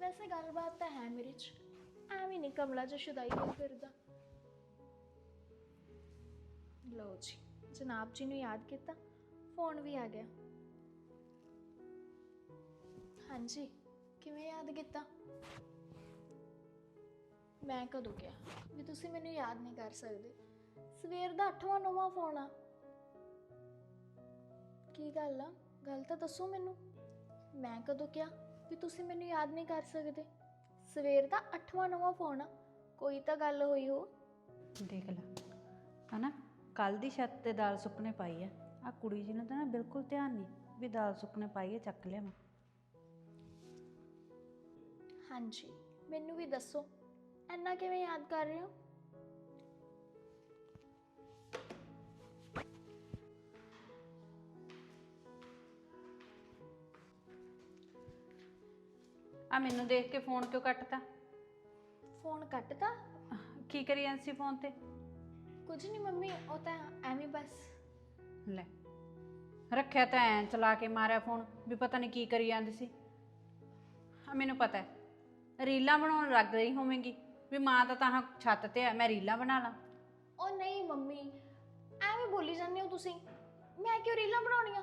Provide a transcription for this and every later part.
ਵੈਸੇ ਗੱਲਬਾਤ ਤਾਂ ਹੈ ਮੇਰੇ 'ਚ। ਐਵੇਂ ਨਹੀਂ ਕਮਲਾ ਜਿਹਾ ਸ਼ੁਦਾਈ ਹੋਈ ਫਿਰਦਾ। ਲਓ ਜੀ, ਜਨਾਬ ਜੀ ਨੂੰ ਯਾਦ ਕੀਤਾ, ਫੋਨ ਵੀ ਆ ਗਿਆ। ਹਾਂਜੀ, ਕਿਵੇਂ ਯਾਦ ਕੀਤਾ? ਮੈਂ ਕਦੋਂ ਕਿਹਾ ਵੀ ਤੁਸੀਂ ਮੈਨੂੰ ਯਾਦ ਨਹੀਂ ਕਰ ਸਕਦੇ? ਸਵੇਰ ਦਾ 8ਵਾਂ 9ਵਾਂ ਫੋਨ ਆ। ਕੀ ਗੱਲ ਆ? ਗੱਲ ਤਾਂ ਦੱਸੋ ਮੈਨੂੰ। ਮੈਂ ਕਦੋਂ ਕਿਹਾ? ਵੀ ਤੁਸੀਂ ਮੈਨੂੰ ਯਾਦ ਨਹੀਂ ਕਰ ਸਕਦੇ। ਸਵੇਰ ਦਾ 8ਵਾਂ 9ਵਾਂ ਫੋਨ ਆ। ਕੋਈ ਤਾਂ ਗੱਲ ਹੋਈ ਹੋ। ਦੇਖ ਲੈ। ਹਨਾ? ਕੱਲ ਦੀ ਛੱਤ ਤੇ ਦਾਲ ਸੁੱਕਣੇ ਪਾਈ ਆ। ਆ ਕੁੜੀ ਜੀ ਨੂੰ ਤਾਂ ਨਾ ਬਿਲਕੁਲ ਧਿਆਨ ਨਹੀਂ ਵੀ ਦਾਲ ਸੁੱਕਣੇ ਪਾਈ ਆ ਚੱਕ ਲਿਆ ਮੈਂ। ਹਾਂਜੀ ਮੈਨੂੰ ਵੀ ਦੱਸੋ। ਐਨਾ ਕਿਵੇਂ ਯਾਦ ਕਰ ਰਹੇ ਹੋ? ਆ ਮੈਨੂੰ ਦੇਖ ਕੇ ਫੋਨ ਕਿਉਂ ਕੱਟਤਾ? ਫੋਨ ਕੱਟਤਾ? ਕੀ ਕਰੀ ਜਾਂਦੀ ਸੀ ਫੋਨ ਤੇ? ਕੁਝ ਨਹੀਂ ਮੰਮੀ ਉਹ ਤਾਂ ਐਵੇਂ ਬਸ। ਲੈ ਰੱਖਿਆ ਤਾਂ ਐ ਚਲਾ ਕੇ ਮਾਰਿਆ ਫੋਨ ਵੀ ਪਤਾ ਨਹੀਂ ਕੀ ਕਰੀ ਜਾਂਦੀ ਸੀ। ਆ ਮੈਨੂੰ ਪਤਾ ਹੈ ਰੀਲਾਂ ਬਣਾਉਣ ਲੱਗ ਰਹੀ ਹੋਵੇਂਗੀ ਵੀ ਮਾਂ ਤਾਂ ਤਾਂ ਛੱਤ ਤੇ ਆ ਮੈਂ ਰੀਲਾਂ ਬਣਾ ਲਾਂ। ਉਹ ਨਹੀਂ ਮੰਮੀ ਐਵੇਂ ਬੋਲੀ ਜਾਂਦੇ ਹੋ ਤੁਸੀਂ। ਮੈਂ ਕਿਉਂ ਰੀਲਾਂ ਬਣਾਉਣੀਆਂ?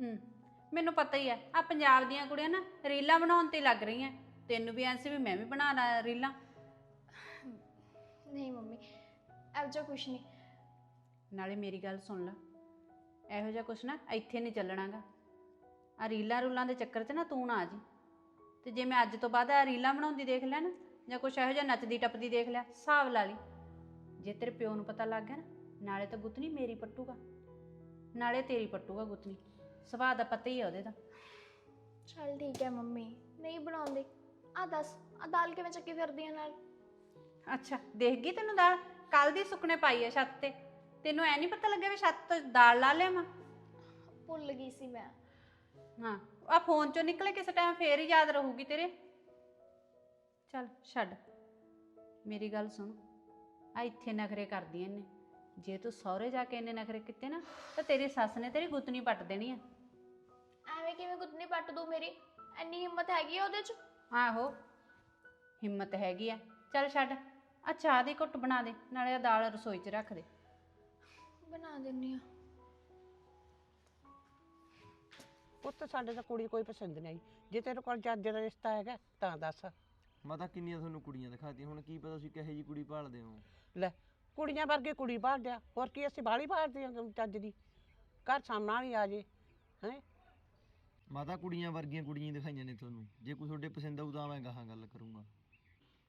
ਹੂੰ। ਮੈਨੂੰ ਪਤਾ ਹੀ ਹੈ ਆ ਪੰਜਾਬ ਦੀਆਂ ਕੁੜੀਆਂ ਨਾ ਰੀਲਾਂ ਬਣਾਉਣ ਤੇ ਲੱਗ ਰਹੀਆਂ। ਤੈਨੂੰ ਵੀ ਐਂ ਸੀ ਵੀ ਮੈਂ ਵੀ ਬਣਾ ਲਾਂ ਰੀਲਾਂ। ਨਹੀਂ ਮੰਮੀ ਇਹੋ ਜਿਹਾ ਕੁਝ ਨਹੀਂ। ਨਾਲੇ ਮੇਰੀ ਗੱਲ ਸੁਣ ਲੈ ਇਹੋ ਜਿਹਾ ਕੁਛ ਨਾ ਇੱਥੇ ਨਹੀਂ ਚੱਲਣਾਗਾ। ਆ ਰੀਲਾਂ ਰੂਲਾਂ ਦੇ ਚੱਕਰ 'ਚ ਨਾ ਤੂੰ ਨਾ ਆ ਜੀ। ਤੇ ਜੇ ਮੈਂ ਅੱਜ ਤੋਂ ਬਾਅਦ ਆ ਰੀਲਾਂ ਬਣਾਉਂਦੀ ਦੇਖ ਲਿਆ ਨਾ ਜਾਂ ਕੁਛ ਇਹੋ ਜਿਹਾ ਨੱਚਦੀ ਟੱਪਦੀ ਦੇਖ ਲਿਆ ਹਿਸਾਬ ਲਾ ਲਈ। ਜੇ ਤੇਰੇ ਪਿਓ ਨੂੰ ਪਤਾ ਲੱਗ ਗਿਆ ਨਾ ਨਾਲੇ ਤਾਂ ਗੁੱਤਨੀ ਮੇਰੀ ਪੱਟੂਗਾ। ਨਾਲੇ ਤੇਰੀ ਪੱਟੂਗਾ ਗੁੱਤਨੀ ਸੁਭਾਅ ਦਾ ਪਤਾ ਹੀ ਹੈ ਉਹਦੇ ਦਾ। ਚਲ ਠੀਕ ਹੈ ਮੰਮੀ ਨਹੀਂ ਬਣਾਉਂਦੇ। ਆ ਦੱਸ ਆ ਦਾਲ ਕਿਵੇਂ ਚੱਕੀ ਫਿਰਦੀ ਆ ਨਾਲ? ਅੱਛਾ ਦੇਖ ਗਈ ਤੈਨੂੰ ਦਾਲ? ਕੱਲ ਦੀ ਸੁੱਕਣੇ ਪਾਈ ਹੈ ਛੱਤ ਤੇ। ਤੈਨੂੰ ਐ ਨਹੀਂ ਪਤਾ ਲੱਗਿਆ ਵੀ ਛੱਤ ਤੋਂ ਦਾਲ ਲਾ ਲਿਆ ਮੈਂ ਭੁੱਲ ਗਈ ਸੀ ਮੈਂ। ਹਾਂ ਆ ਫੋਨ ਚੋਂ ਨਿਕਲੇ ਕਿਸੇ ਟਾਈਮ ਫੇਰ ਹੀ ਯਾਦ ਰਹੂਗੀ ਤੇਰੇ। ਚੱਲ ਛੱਡ। ਮੇਰੀ ਗੱਲ ਸੁਣ। ਆ ਇੱਥੇ ਨਖਰੇ ਕਰਦੀਆਂ ਨੇ ਜੇ ਤੂੰ ਸਹੁਰੇ ਜਾ ਕੇ ਇੰਨੇ ਨਖਰੇ ਕੀਤੇ ਨਾ ਤਾਂ ਤੇਰੀ ਸੱਸ ਨੇ ਤੇਰੀ ਗੁੱਤਨੀ ਪੱਟ ਦੇਣੀ ਆ। ਐਵੇਂ ਕਿਵੇਂ ਕੁੱਤਨੀ ਪੱਟ ਦੂ ਮੇਰੀ? ਐਨੀ ਹਿੰਮਤ ਹੈਗੀ ਆ ਉਹਦੇ 'ਚ? ਆਹੋ ਹਿੰਮਤ ਹੈਗੀ ਆ। ਚੱਲ ਛੱਡ ਆ ਚਾਹ ਦੀ ਘੁੱਟ ਬਣਾ ਦੇ ਨਾਲੇ ਆ ਦਾਲ ਰਸੋਈ 'ਚ ਰੱਖ ਦੇ। ਬਣਾ ਦਿੰਨੀ ਆ। ਪੁੱਤ ਸਾਡੇ ਤਾਂ ਕੁੜੀ ਕੋਈ ਪਸੰਦ ਨਹੀਂ ਆਈ। ਜੇ ਤੇਰੇ ਕੋਲ ਜੱਜ ਦਾ ਰਿਸ਼ਤਾ ਹੈਗਾ ਤਾਂ ਦੱਸ। ਮੈਂ ਤਾਂ ਕਿੰਨੀਆਂ ਤੁਹਾਨੂੰ ਕੁੜੀਆਂ ਦਿਖਾਤੀਆਂ? ਹੁਣ ਕੀ ਪਤਾ ਤੁਸੀਂ ਕਿਹੋ ਜੀ ਕੁੜੀ ਭਾਲਦੇ ਹੋ? ਲੈ ਕੁੜੀਆਂ ਵਰਗੇ ਕੁੜੀ ਭਾਲਦੇ ਆ ਹੋਰ ਕੀ ਅਸੀਂ ਬਾਹਲੀ ਭਾਲਦੇ ਆ ਚੱਜ ਦੀ? ਘਰ ਸਾਹਮਣਾ ਵੀ ਆ ਜੇ ਹੈ? ਮਾਤਾ ਕੁੜੀਆਂ ਵਰਗੀਆਂ ਕੁੜੀਆਂ ਹੀ ਦਿਖਾਈਆਂ ਨੇ ਤੁਹਾਨੂੰ। ਜੇ ਕੋਈ ਤੁਹਾਡੇ ਪਸੰਦ ਆਊ ਤਾਂ ਮੈਂ ਗਾਹਾਂ ਗੱਲ ਕਰੂੰਗਾ।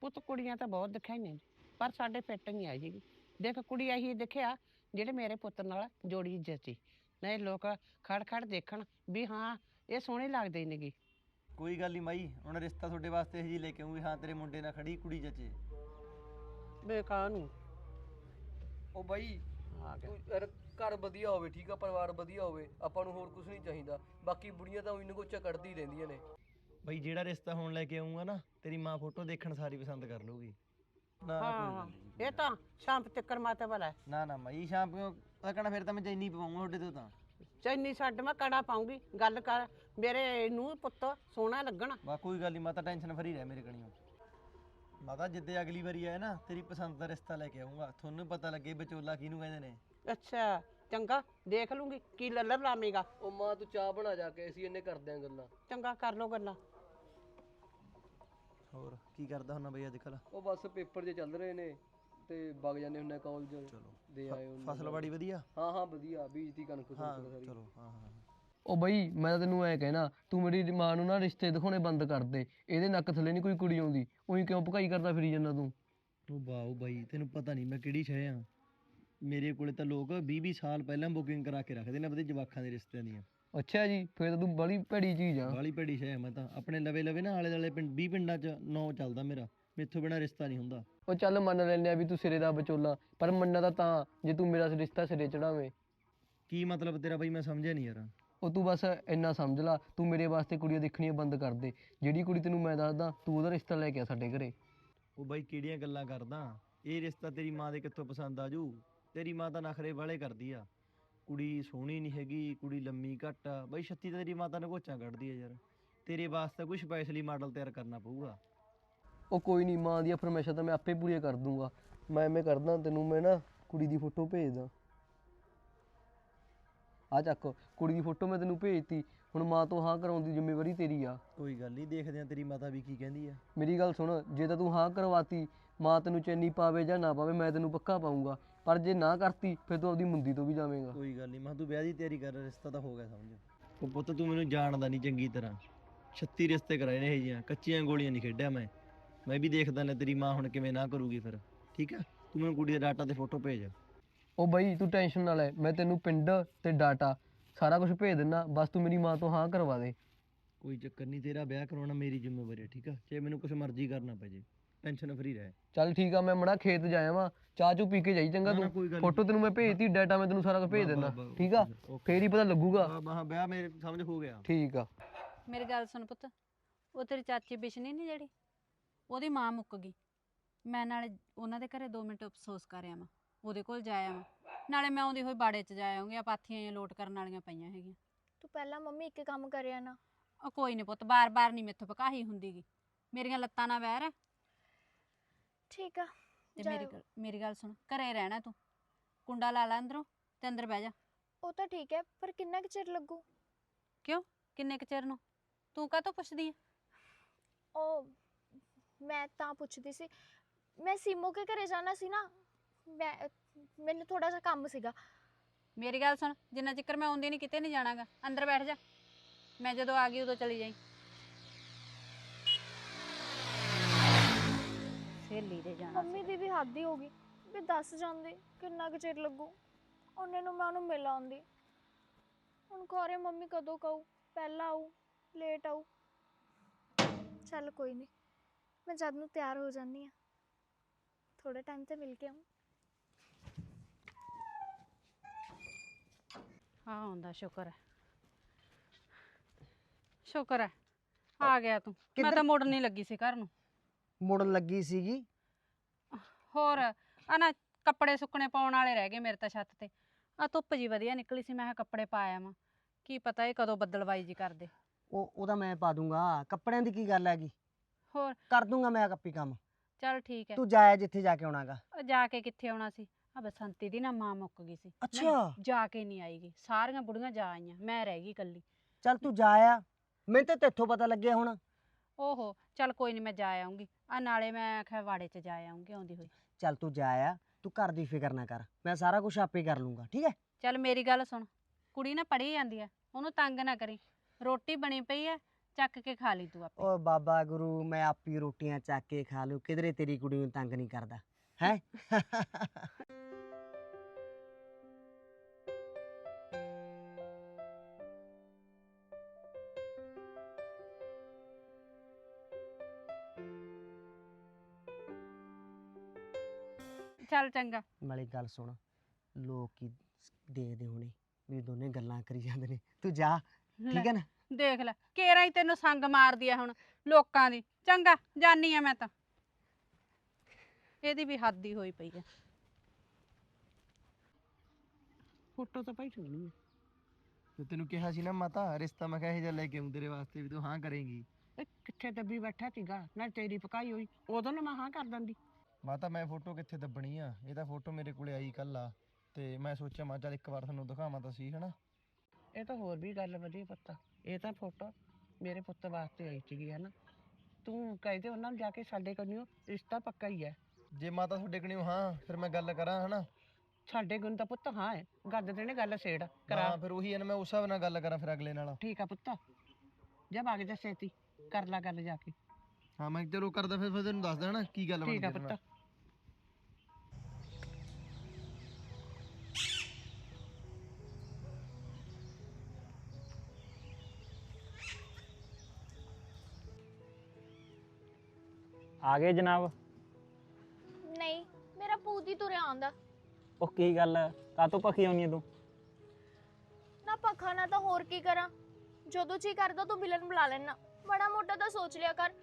ਪੁੱਤ ਕੁੜੀਆਂ ਤਾਂ ਬਹੁਤ ਦਿਖਾਈਆਂ ਨੇ ਪਰ ਸਾਡੇ ਫਿੱਟ ਨਹੀਂ ਆਈ ਜੀ ਦੇਖ ਕੁੜੀ ਆਹੀ ਦੇਖਿਆ ਜਿਹੜੇ ਮੇਰੇ ਪੁੱਤ ਨਾਲ ਜੋੜੀ ਜੱਚੀ। ਨਹੀਂ ਲੋਕ ਖੜ ਖੜ ਦੇਖਣ ਵੀ ਹਾਂ ਇਹ ਸੋਹਣੇ ਲੱਗਦੇ ਨੇਗੇ। ਕੋਈ ਗੱਲ ਨਹੀਂ ਮਾਈ ਹੁਣ ਰਿਸ਼ਤਾ ਤੁਹਾਡੇ ਵਾਸਤੇ ਇਹ ਜੀ ਲੈ ਕੇ ਆਉਂਗੀ ਹਾਂ ਤੇਰੇ ਮੁੰਡੇ ਨਾਲ ਖੜੀ ਕੁੜੀ ਜੱਚੇ। ਬੇਕਾਰ ਨੂੰ। ਉਹ ਬਾਈ ਤੂੰ ਯਾਰ ਘਰ ਵਧੀਆ ਹੋਵੇ ਠੀਕ ਆ ਪਰਿਵਾਰ ਵਧੀਆ ਹੋਵੇ ਆਪਾਂ ਨੂੰ ਹੋਰ ਕੁਝ ਨਹੀਂ ਚਾਹੀਦਾ। ਬਾਕੀ ਬੁੜੀਆਂ ਤਾਂ ਉਹਨੂੰ ਗੋਚਾ ਕੱਢਦੀ ਰਹਿੰਦੀਆਂ ਨੇ। ਬਈ ਜਿਹੜਾ ਰਿਸ਼ਤਾ ਹੁਣ ਲੈ ਕੇ ਆਉਂਗਾ ਨਾ ਤੇਰੀ ਮਾਂ ਫੋਟੋ ਦੇਖਣ ਸਾਰੀ ਪਸੰਦ ਕਰ ਲੂਗੀ ਨਾ ਹਾਂ। ਇਹ ਤਾਂ ਸ਼ਾਂਪ ਚੱਕਰ ਮਾਤੇ ਵਾਲਾ ਹੈ। ਨਾ ਨਾ ਮਾਈ ਸ਼ਾਮ ਕਿਉਂ? ਲੱਗਣਾ ਫਿਰ ਤਾਂ ਮੈਂ ਚੈਨੀ ਪਵਾਉਂਗਾ ਤੁਹਾਡੇ ਤੋਂ ਤਾਂ। ਚੈਨੀ ਛੱਡ ਮੈਂ ਕੜਾ ਪਾਉਂਗੀ। ਗੱਲ ਕਰ ਮੇਰੇ ਨੂੰ ਪੁੱਤ ਸੋਹਣਾ ਲੱਗਣਾ। ਬਾ ਕੋਈ ਗੱਲ ਨਹੀਂ ਮਾਤਾ ਟੈਨਸ਼ਨ ਫਰੀ ਰਹਿ ਮੇਰੇ ਕਣੀਓ। ਮਾਤਾ ਜਿੱਦੇ ਅਗਲੀ ਵਾਰੀ ਆਏ ਨਾ ਤੇਰੀ ਪਸੰਦ ਦਾ ਰਿਸ਼ਤਾ ਲੈ ਕੇ ਆਉਂਗਾ ਤੁਹਾਨੂੰ ਪਤਾ ਲੱਗੇ ਵਿਚੋਲਾ ਕਿਹਨੂੰ ਕਹਿੰਦੇ ਨੇ। ਅੱਛਾ ਚੰਗਾ ਦੇਖ ਲੂੰਗੀ ਕੀ ਲੱਲਰ ਲਾਵੇਂਗਾ। ਉਹ ਮਾਂ ਤੂੰ ਚਾਹ ਬਣਾ ਜਾ ਕੇ ਅਸੀਂ ਇੰਨੇ ਕਰਦੇ ਆਂ ਗੱਲਾਂ। ਚੰਗਾ ਕਰ ਲੋ ਗੱਲਾਂ। ਹੋਰ ਕੀ ਕਰਦਾ ਹੁੰਨਾ ਬਈ ਅੱਜ ਕੱਲ ਉਹ ਬਸ ਪੇਪਰ ਜੇ ਚੱਲ ਰਹੇ ਨੇ ਤੇ ਵਗ ਜਾਂਦੇ ਹੁੰਨੇ ਕਾਲਜ ਚਲੋ। ਦੇ ਆਏ ਉਹਨੂੰ ਫਸਲਵਾੜੀ ਵਧੀਆ? ਹਾਂ ਹਾਂ ਵਧੀਆ। ਬੀਜਤੀ ਕਣਕ ਕਣਕ ਸਾਰੀ। ਚਲੋ ਹਾਂ ਹਾਂ। ਉਹ ਬਈ ਮੈਂ ਤਾਂ ਤੈਨੂੰ ਐ ਕਹਿਣਾ ਤੂੰ ਮੇਰੀ ਮਾਂ ਨੂੰ ਨਾ ਰਿਸ਼ਤੇ ਦਿਖਾਉਣੇ ਬੰਦ ਕਰ ਦੇ ਇਹਦੇ ਨੱਕ ਥੱਲੇ ਨਹੀਂ ਕੋਈ ਕੁੜੀ ਆਉਂਦੀ ਉਹੀ ਕਿਉਂ ਭਕਾਈ ਕਰਦਾ ਫਿਰੀ ਜਾਂਦਾ ਤੂੰ? ਉਹ ਵਾਓ ਬਾਈ ਤੈਨੂੰ ਪਤਾ ਨਹੀਂ ਮੈਂ ਕਿਹੜੀ ਸ਼ੈ ਆ। ਮੇਰੇ ਕੋਲੇ ਤਾਂ ਲੋਕ 20 20 ਸਾਲ ਪਹਿਲਾਂ ਬੁਕਿੰਗ ਕਰਾ ਕੇ ਰੱਖਦੇ ਨੇ ਆਪਣੇ ਜਵਾਕਾਂ ਦੇ ਰਿਸ਼ਤਿਆਂ ਦੀਆਂ। ਅੱਛਾ ਜੀ ਫੇਰ ਤਾਂ ਤੂੰ ਬੜੀ ਭੈੜੀ ਚੀਜ਼ ਆ। ਬਾਲੀ ਭੈੜੀ ਸ਼ੈ ਆ ਮੈਂ ਤਾਂ। ਆਪਣੇ ਲਵੇ ਲਵੇ ਨਾ ਆਲੇ ਦਾਲੇ ਪਿੰਡ 20 ਪਿੰਡਾਂ 'ਚ ਨੌ ਚੱਲਦਾ ਮੇਰਾ ਮੇਥੋਂ ਬਿਨਾ ਰਿਸ਼ਤਾ ਨਹੀਂ ਹੁੰਦਾ। ਉਹ ਚੱਲ ਮੰਨ ਲੈਂਦੇ ਆ ਵੀ ਤੂੰ ਸਿਰੇ ਦਾ ਵਿਚੋਲਾ ਪਰ ਮੰਨਣਾ ਤਾਂ ਤਾਂ ਜੇ ਤੂੰ ਮੇਰਾ ਰਿਸ਼ਤਾ ਸਿਰੇ ਚੜਾਵੇਂ। ਕੀ ਮਤਲਬ ਤੇਰਾ ਬਾਈ ਮੈਂ ਸਮਝਿਆ ਨਹੀਂ ਯਾਰ। ਉਹ ਤੂੰ ਬਸ ਇੰਨਾ ਸਮਝ ਲਾ ਤੂੰ ਮੇਰੇ ਵਾਸਤੇ ਕੁੜੀਆਂ ਦੇਖਣੀਆਂ ਬੰਦ ਕਰ ਦੇ। ਜਿਹੜੀ ਕੁੜੀ ਤੈਨੂੰ ਮੈਂ ਦੱਸਦਾ ਤੂੰ ਉਹਦਾ ਰਿਸ਼ਤਾ ਲੈ ਕੇ ਆ ਸਾਡੇ ਘਰੇ। ਉਹ ਬਾਈ ਕਿਹੜੀਆਂ ਗੱਲਾਂ ਕਰਦਾ? ਇਹ ਰਿਸ਼ਤਾ ਤੇਰੀ ਮਾਂ ਦੇ ਕਿੱਥੋਂ ਪਸੰਦ ਆਜੂ? ਤੇਰੀ ਮਾਂ ਤਾਂ ਨਖਰੇ ਵਾਲੇ ਕਰਦੀ ਆ। ਕੁੜੀ ਸੋਹਣੀ ਨਹੀਂ ਹੈਗੀ ਕੁੜੀ ਲੰਮੀ ਘੱਟ ਆ। ਬਾਈ ਛੱਤੀ ਤਾਂ ਤੇਰੀ ਮਾਤਾ ਨੇ ਘੋਚਾਂ ਕੱਢਦੀ ਆ ਯਾਰ। ਤੇਰੇ ਵਾਸਤੇ ਕੋਈ ਸਪੈਸ਼ਲੀ ਮਾਡਲ ਤਿਆਰ ਕਰਨਾ ਪਊਗਾ। ਉਹ ਕੋਈ ਨਹੀਂ ਮਾਂ ਦੀਆਂ ਫਰਮਾਇਸ਼ਾਂ ਤਾਂ ਮੈਂ ਆਪੇ ਪੂਰੀਆਂ ਕਰ ਦੂੰਗਾ। ਮੈਂ ਐਵੇਂ ਕਰਦਾ ਤੈਨੂੰ ਮੈਂ ਨਾ ਕੁੜੀ ਦੀ ਫੋਟੋ ਭੇਜਦਾ। ਆ ਚੱਕ ਕੁੜੀ ਦੀ ਫੋਟੋ ਮੈਂ ਤੈਨੂੰ ਭੇਜਤੀ ਹੁਣ ਮਾਂ ਤੋਂ ਹਾਂ ਕਰਾਉਣ ਦੀ ਜ਼ਿੰਮੇਵਾਰੀ ਤੇਰੀ ਆ। ਕੋਈ ਗੱਲ ਨਹੀਂ ਦੇਖਦੇ ਆ ਤੇਰੀ ਮਾਤਾ ਵੀ ਕੀ ਕਹਿੰਦੀ ਆ। ਮੇਰੀ ਗੱਲ ਸੁਣ ਜੇ ਤਾਂ ਤੂੰ ਹਾਂ ਕਰਵਾਤੀ ਮਾਂ ਤੈਨੂੰ ਚੈਨੀ ਪਾਵੇ ਜਾਂ ਨਾ ਪਾਵੇ ਮੈਂ ਤੈਨੂੰ ਪੱਕਾ ਪਾਉਂਗਾ ਪਰ ਜੇ ਨਾ ਕਰਤੀ ਫਿਰ ਤੂੰ ਆਪਦੀ ਮੁੰਦੀ ਤੋਂ ਵੀ ਜਾਵੇਂਗਾ। ਕੋਈ ਗੱਲ ਨਹੀਂ ਮੈਂ ਤੂੰ ਵਿਆਹ ਦੀ ਤਿਆਰੀ ਕਰ ਰਿਸ਼ਤਾ ਤਾਂ ਹੋ ਗਿਆ ਸਮਝ। ਉਹ ਪੁੱਤ ਤੂੰ ਮੈਨੂੰ ਜਾਣਦਾ ਨਹੀਂ ਚੰਗੀ ਤਰ੍ਹਾਂ। 36 ਰਿਸ਼ਤੇ ਕਰਾਏ ਨੇ ਇਹ ਜੀਆਂ ਕੱਚੀਆਂ ਗੋਲੀਆਂ ਨਹੀਂ ਖੇਡਿਆ ਮੈਂ। ਮੈਂ ਵੀ ਦੇਖਦਾ ਨੇ ਤੇਰੀ ਮਾਂ ਹੁਣ ਕਿਵੇਂ ਨਾ ਕਰੂਗੀ ਫਿਰ। ਠੀਕ ਆ? ਤੂੰ ਮੈਨੂੰ ਕੁੜੀ ਦੇ ਡਾਟਾ ਤੇ ਫੋਟੋ ਭੇਜ। ਉਹ ਬਈ ਤੂੰ ਟੈਨਸ਼ਨ ਨਾ ਲੈ ਮੈਂ ਤੈਨੂੰ ਪਿੰਡ ਤੇ ਡਾਟਾ ਸਾਰਾ ਕੁਝ ਭੇਜ ਦਿੰਨਾ ਬਸ ਤੂੰ ਮੇਰੀ ਮਾਂ ਤੋਂ ਹਾਂ ਕਰਵਾ ਦੇ। ਕੋਈ ਚੱਕਰ ਨਹੀਂ ਤੇਰਾ ਵਿਆਹ ਕਰਾਉਣਾ ਮੇਰੀ ਜ਼ਿੰਮੇਵਾਰੀ ਹੈ ਠੀਕ ਆ? ਚਾਹੇ ਮੈਨੂੰ ਕੁਝ ਮਰਜ਼ੀ ਕਰਨਾ ਪੈ ਜੇ ਟੈਨਸ਼ਨ ਫਰੀ ਰਹਿ। ਚੱਲ ਠੀਕ ਆ ਮੈਂ ਮੜਾ ਖੇਤ ਜਾਇਆ ਵਾਂ ਚਾਹ ਚੂ ਪੀ ਕੇ ਜਾਈ ਚੰਗਾ ਨਾ, ਨਾ, ਤੂੰ। ਕੋਈ ਗੱਲ ਨੀ। ਫੋਟੋ ਤੈਨੂੰ ਮੈਂ ਭੇਜਤੀ ਡਾਟਾ ਮੈਂ ਤੈਨੂੰ ਸਾਰਾ ਕੁਝ ਭੇਜ ਦਿੰਦਾ ਠੀਕ ਆ। ਫੇਰ ਹੀ ਪਤਾ ਲੱਗੂਗਾ। ਹਾਂ ਮਹਾ ਵਿਆਹ ਮੇਰੇ ਸਮਝ ਹੋ ਗਿਆ। ਠੀਕ ਆ। ਮੇਰੀ ਗੱਲ ਸੁਣ ਪੁੱਤ ਉਹ ਤੇਰੀ ਚਾਚੀ ਬਿਸ਼ਨੀ ਨਹੀਂ ਜਿਹੜੀ? ਉਹਦੀ ਮਾਂ ਮੁੱਕ ਗਈ। ਮੈਂ ਨਾਲੇ ਉਹਨਾਂ ਦੇ ਘਰੇ 2 ਮਿੰਟ ਅਫਸੋਸ ਕਰ ਆਵਾਂ। ਉਹਦੇ ਕੋਲ ਜਾ ਆਵਾਂ ਨਾਲੇ ਮੈਂ ਆਉਂਦੀ ਹੋਈ ਬਾੜੇ 'ਚ ਜਾ ਆਉਂਗੀ ਆ ਪਾਥੀਆਂ ਜਿਹੀਆਂ ਲੋਟ ਕਰਨ ਵਾਲੀਆਂ ਪਈਆਂ ਹੈਗੀਆਂ। ਤੂੰ ਪਹਿਲਾਂ ਮੰਮੀ ਇੱਕ ਕੰਮ ਕਰਿਆ ਨਾ। ਉਹ ਕੋਈ ਨਹੀਂ ਪੁੱਤ ਬਾਰ-ਬਾਰ ਨਹੀਂ ਮੈਥੋਂ ਪਕਾਹੀ ਹੁੰਦੀਗੀ। ਮੇਰੀਆਂ ਲੱਤਾਂ ਨਾਲ ਵਹਿਰ। ਠੀਕ ਆ ਤੇ ਮੇਰੀ। ਗੱਲ ਮੇਰੀ ਗੱਲ ਸੁਣ ਘਰੇ ਰਹਿਣਾ ਤੂੰ। ਕੁੰਡਾ ਲਾ ਲੈ ਅੰਦਰੋਂ ਤੇ ਅੰਦਰ ਬਹਿ ਜਾ। ਉਹ ਤਾਂ ਠੀਕ ਹੈ ਪਰ ਕਿੰਨਾ ਕੁ ਚਿਰ ਲੱਗੂ? ਕਿੰਨੇ ਕੁ ਚਿਰ ਨੂੰ? ਤੂੰ ਕਾਹਤੋਂ ਪੁੱਛਦੀ ਹੈ ਉਹ ਮੈਂ ਤਾਂ ਪੁੱਛਦੀ ਸੀ ਮੈਂ ਸੀਮੋ ਕੇ ਘਰੇ ਜਾਣਾ ਸੀ ਨਾ ਮੈਂ ਮੈਨੂੰ ਥੋੜਾ ਜਿਹਾ ਕੰਮ ਸੀਗਾ। ਮੇਰੀ ਗੱਲ ਸੁਣ ਜਿੰਨਾ ਚਿਕਰ ਮੈਂ ਆਉਂਦੀ ਨਹੀਂ ਕਿਤੇ ਨਹੀਂ ਜਾਣਾਗਾ। ਅੰਦਰ ਬੈਠ ਜਾ। ਮੈਂ ਜਦੋਂ ਆ ਗਈ ਉਦੋਂ ਚਲੀ ਜਾਈ। ਸਹੇਲੀ ਦੇ ਜਾਣਾ ਮੰਮੀ। ਦੀ ਵੀ ਹੱਦ ਹੀ ਹੋ ਗਈ। ਵੀ ਦੱਸ ਜਾਂਦੇ ਕਿੰਨਾ ਕੁ ਚਿਰ ਲੱਗੂ। ਉਹਨੇ ਨੂੰ ਮੈਂ ਉਹਨੂੰ ਮਿਲ ਆਉਂਦੀ। ਹੁਣ ਖੋਰੇ ਮੰਮੀ ਕਦੋਂ ਕਹੂ? ਪਹਿਲਾਂ ਆਊ ਲੇਟ ਆਊ। ਚੱਲ ਕੋਈ ਨਹੀਂ ਮੈਂ ਜਦ ਨੂੰ ਤਿਆਰ ਹੋ ਜਾਂਦੀ ਆ। ਥੋੜੇ ਟਾਈਮ ਤੇ ਮਿਲ ਕੇ ਆਊਂ। ਹਾਂ ਆਉਂਦਾ ਸ਼ੁਕਰ ਹੈ। ਸ਼ੁਕਰ ਹੈ। ਆ ਗਿਆ ਤੂੰ। ਮੈਂ ਕਿੱਧਰ- ਤਾਂ ਮੁੜਨ ਨਹੀਂ ਲੱਗੀ ਸੀ ਘਰ ਨੂੰ। ਮੁੜਨ ਲੱਗੀ ਸੀਗੀ? ਹੋਰ ਆ ਨਾ ਕੱਪੜੇ ਸੁੱਕਣੇ ਪਾਉਣ ਵਾਲੇ ਰਹਿ ਗਏ ਮੇਰੇ ਤਾਂ ਛੱਤ ਤੇ। ਆ ਧੁੱਪ ਜੀ ਵਧੀਆ ਨਿਕਲੀ ਸੀ ਮੈਂ ਕਿਹਾ ਕੱਪੜੇ ਪਾ ਆਵਾਂ। ਕੀ ਪਤਾ ਇਹ ਕਦੋਂ ਬੱਦਲਵਾਈ ਜੀ ਕਰਦੇ। ਉਹ ਉਹਦਾ ਮੈਂ ਪਾ ਦੂੰਗਾ। ਕੱਪੜਿਆਂ ਦੀ ਕੀ ਗੱਲ ਹੈਗੀ? ਹੋਰ। ਕਰ ਦੂੰਗਾ ਮੈਂ ਕੱਪੀ ਕੰਮ। ਚੱਲ ਠੀਕ ਹੈ। ਤੂੰ ਜਾਇਆ ਜਿੱਥੇ ਜਾ ਕੇ ਆਉਣਾਗਾ। ਜਾ ਕੇ ਕਿੱਥੇ ਆਉਣਾ ਸੀ? ਆ ਬਸੰਤੀ ਦੀ ਨਾ ਮਾਂ ਮੁੱਕ ਗਈ ਸੀ। ਮੈਂ ਅੱਛਾ। ਜਾ ਕੇ ਨਹੀਂ ਆਈਗੀ। ਸਾਰੀਆਂ ਬੁੜੀਆਂ ਜਾ ਆਈਆਂ। ਮੈਂ ਰਹਿ ਗਈ ਇਕੱਲੀ। ਚੱਲ ਤੂੰ ਜਾਇਆ ਮੈਨੂੰ ਤਾਂ ਤੇਥੋਂ ਪਤਾ ਲੱਗਿਆ ਹੁਣ। ਓਹੋ ਚੱਲ ਕੋਈ ਨਹੀਂ ਮੈਂ ਜਾ ਆਉਂਗੀ ਆ ਨਾਲੇ ਮੈਂ ਆਖਿਆ ਵਾੜੇ 'ਚ ਜਾ ਆਉਂਗੀ ਆਉਂਦੀ ਹੋਈ। ਚੱਲ ਤੂੰ ਜਾਇਆ ਤੂੰ ਘਰ ਦੀ ਫਿਕਰ ਨਾ ਕਰ। ਮੈਂ ਸਾਰਾ ਕੁਝ ਆਪੇ ਕਰ ਲੂੰਗਾ ਠੀਕ ਹੈ? ਚੱਲ ਮੇਰੀ ਗੱਲ ਸੁਣ। ਕੁੜੀ ਨਾ ਪੜ੍ਹੀ ਜਾਂਦੀ ਆ ਉਹਨੂੰ ਤੰਗ ਨਾ ਕਰੀ। ਰੋਟੀ ਬਣੀ ਪਈ ਐ ਚੱਕ ਕੇ ਖਾ ਲਈ ਤੂੰ ਆਪੇ। ਓ ਬਾਬਾ ਗੁਰੂ ਮੈਂ ਆਪੀ ਰੋਟੀਆਂ ਚੱਕ ਕੇ ਖਾ ਲੂ ਕਿਧਰੇ ਤੇਰੀ ਕੁੜੀ ਨੂੰ ਤੰਗ ਨਹੀਂ ਕਰਦਾ? ਹੈ। ਚੱਲ ਚੰਗਾ। ਨਾਲੇ ਗੱਲ ਸੁਣ ਲੋਕ ਕੀ ਦੇਖਦੇ ਹੋਣੇ ਵੀ ਦੋਨੇ ਗੱਲਾਂ ਕਰੀ ਜਾਂਦੇ ਨੇ। ਤੂੰ ਜਾ ਠੀਕ ਹੈ ਨਾ? ਦੇਖ ਲੈ ਕੇਰਾ ਹੀ ਤੈਨੂੰ ਸੰਗ ਮਾਰਦੀ ਆ ਹੁਣ ਲੋਕਾਂ ਦੀ। ਚੰਗਾ ਜਾਨੀ ਆ ਮੈਂ ਤਾਂ। ਇਹਦੀ ਵੀ ਹੱਦ ਹੀ ਹੋਈ ਪਈ ਆ। ਫੋਟੋ ਤਾਂ ਭਾਈ ਸੋਹਣੀ ਹੈ। ਤੇ ਤੈਨੂੰ ਕਿਹਾ ਸੀ ਨਾ ਮਾਤਾ ਰਿਸ਼ਤਾ ਮੈਂ ਕਿਹਾ ਇਹ ਜਿਹਾ ਲੈ ਕੇ ਆਉਂ ਤੇਰੇ ਵਾਸਤੇ ਵੀ ਤੂੰ ਹਾਂ ਕਰੇਂਗੀ। ਇਹ ਕਿੱਥੇ ਦੱਬੀ ਬੈਠਾ ਸੀਗਾ ਨਾ ਤੇਰੀ ਪਕਾਈ ਹੋਈ ਉਦੋਂ ਨਾ ਮੈਂ ਹਾਂ ਕਰ ਦਿੰਦੀ। ਮਾਤਾ ਮੈਂ ਫੋਟੋ ਕਿੱਥੇ ਦੱਬਣੀ ਆ? ਇਹ ਤਾਂ ਫੋਟੋ ਮੇਰੇ ਕੋਲੇ ਆਈ ਕੱਲ ਆ ਤੇ ਮੈਂ ਸੋਚਿਆ ਮੈਂ ਚੱਲ ਇੱਕ ਵਾਰ ਤੁਹਾਨੂੰ ਦਿਖਾਵਾਂ ਤਾਂ ਸਹੀ ਹਨਾ? ਇਹ ਤਾਂ ਹੋਰ ਵੀ ਗੱਲ ਵਧੀਆ ਪਤਾ ਇਹ ਤਾਂ ਫੋਟੋ ਮੇਰੇ ਪੁੱਤ ਵਾਸਤੇ ਆਈ ਸੀਗੀ ਹੈ ਨਾ ਤੂੰ ਕਹਿੰਦੇ ਉਹਨਾਂ ਨੂੰ ਜਾ ਕੇ ਸਾਡੇ ਕੋਲੋਂ ਰਿਸ਼ਤਾ ਪੱਕਾ ਹੀ ਹੈ। ਜੇ ਮਾਤਾ ਤੁਹਾਡੇ ਕਣੀ ਹਾਂ ਫਿਰ ਮੈਂ ਗੱਲ ਕਰਾਂ ਹਨਾ? ਸਾਡੇ ਗੁਣ ਤਾਂ ਪੁੱਤ ਹਾਂ ਹੈ ਗੱਦ ਦੇਣੇ ਗੱਲ ਛੇੜ ਕਰਾ। ਹਾਂ ਫਿਰ ਉਹੀ ਹੈ ਨਾ ਮੈਂ ਉਸ ਹਿਸਾਬ ਨਾਲ ਗੱਲ ਕਰਾਂ ਫਿਰ ਅਗਲੇ ਨਾਲ। ਠੀਕ ਆ ਪੁੱਤ ਜਬ ਆ ਕੇ ਛੇਤੀ ਕਰ ਲਾ ਗੱਲ ਜਾ ਕੇ। ਹਾਂ ਮੈਂ ਚਲੋ ਕਰਦਾ ਫਿਰ ਫਿਰ ਤੈਨੂੰ ਦੱਸ ਦੇਣਾ ਕੀ ਗੱਲ ਬਣ ਠੀਕ ਆ ਗਈ ਪੁੱਤ ਆ ਗਏ ਜਨਾਬ। ਪੂਤੀ ਤੁਰਿਆ ਆਉਂਦਾ? ਉਹ ਕੀ ਗੱਲ ਕਾਤੋਂ ਭਖੀ ਆਉਣੀ ਤੂੰ? ਨਾ ਪੱਖਾ ਨਾ ਤਾਂ ਹੋਰ ਕੀ ਕਰਾਂ? ਜਦੋਂ ਜੀ ਕਰਦਾ ਤੂੰ ਮਿਲਣ ਬੁਲਾ ਲੈਣਾ। ਬੜਾ ਮੋਟਾ ਤਾਂ ਸੋਚ ਲਿਆ ਕਰ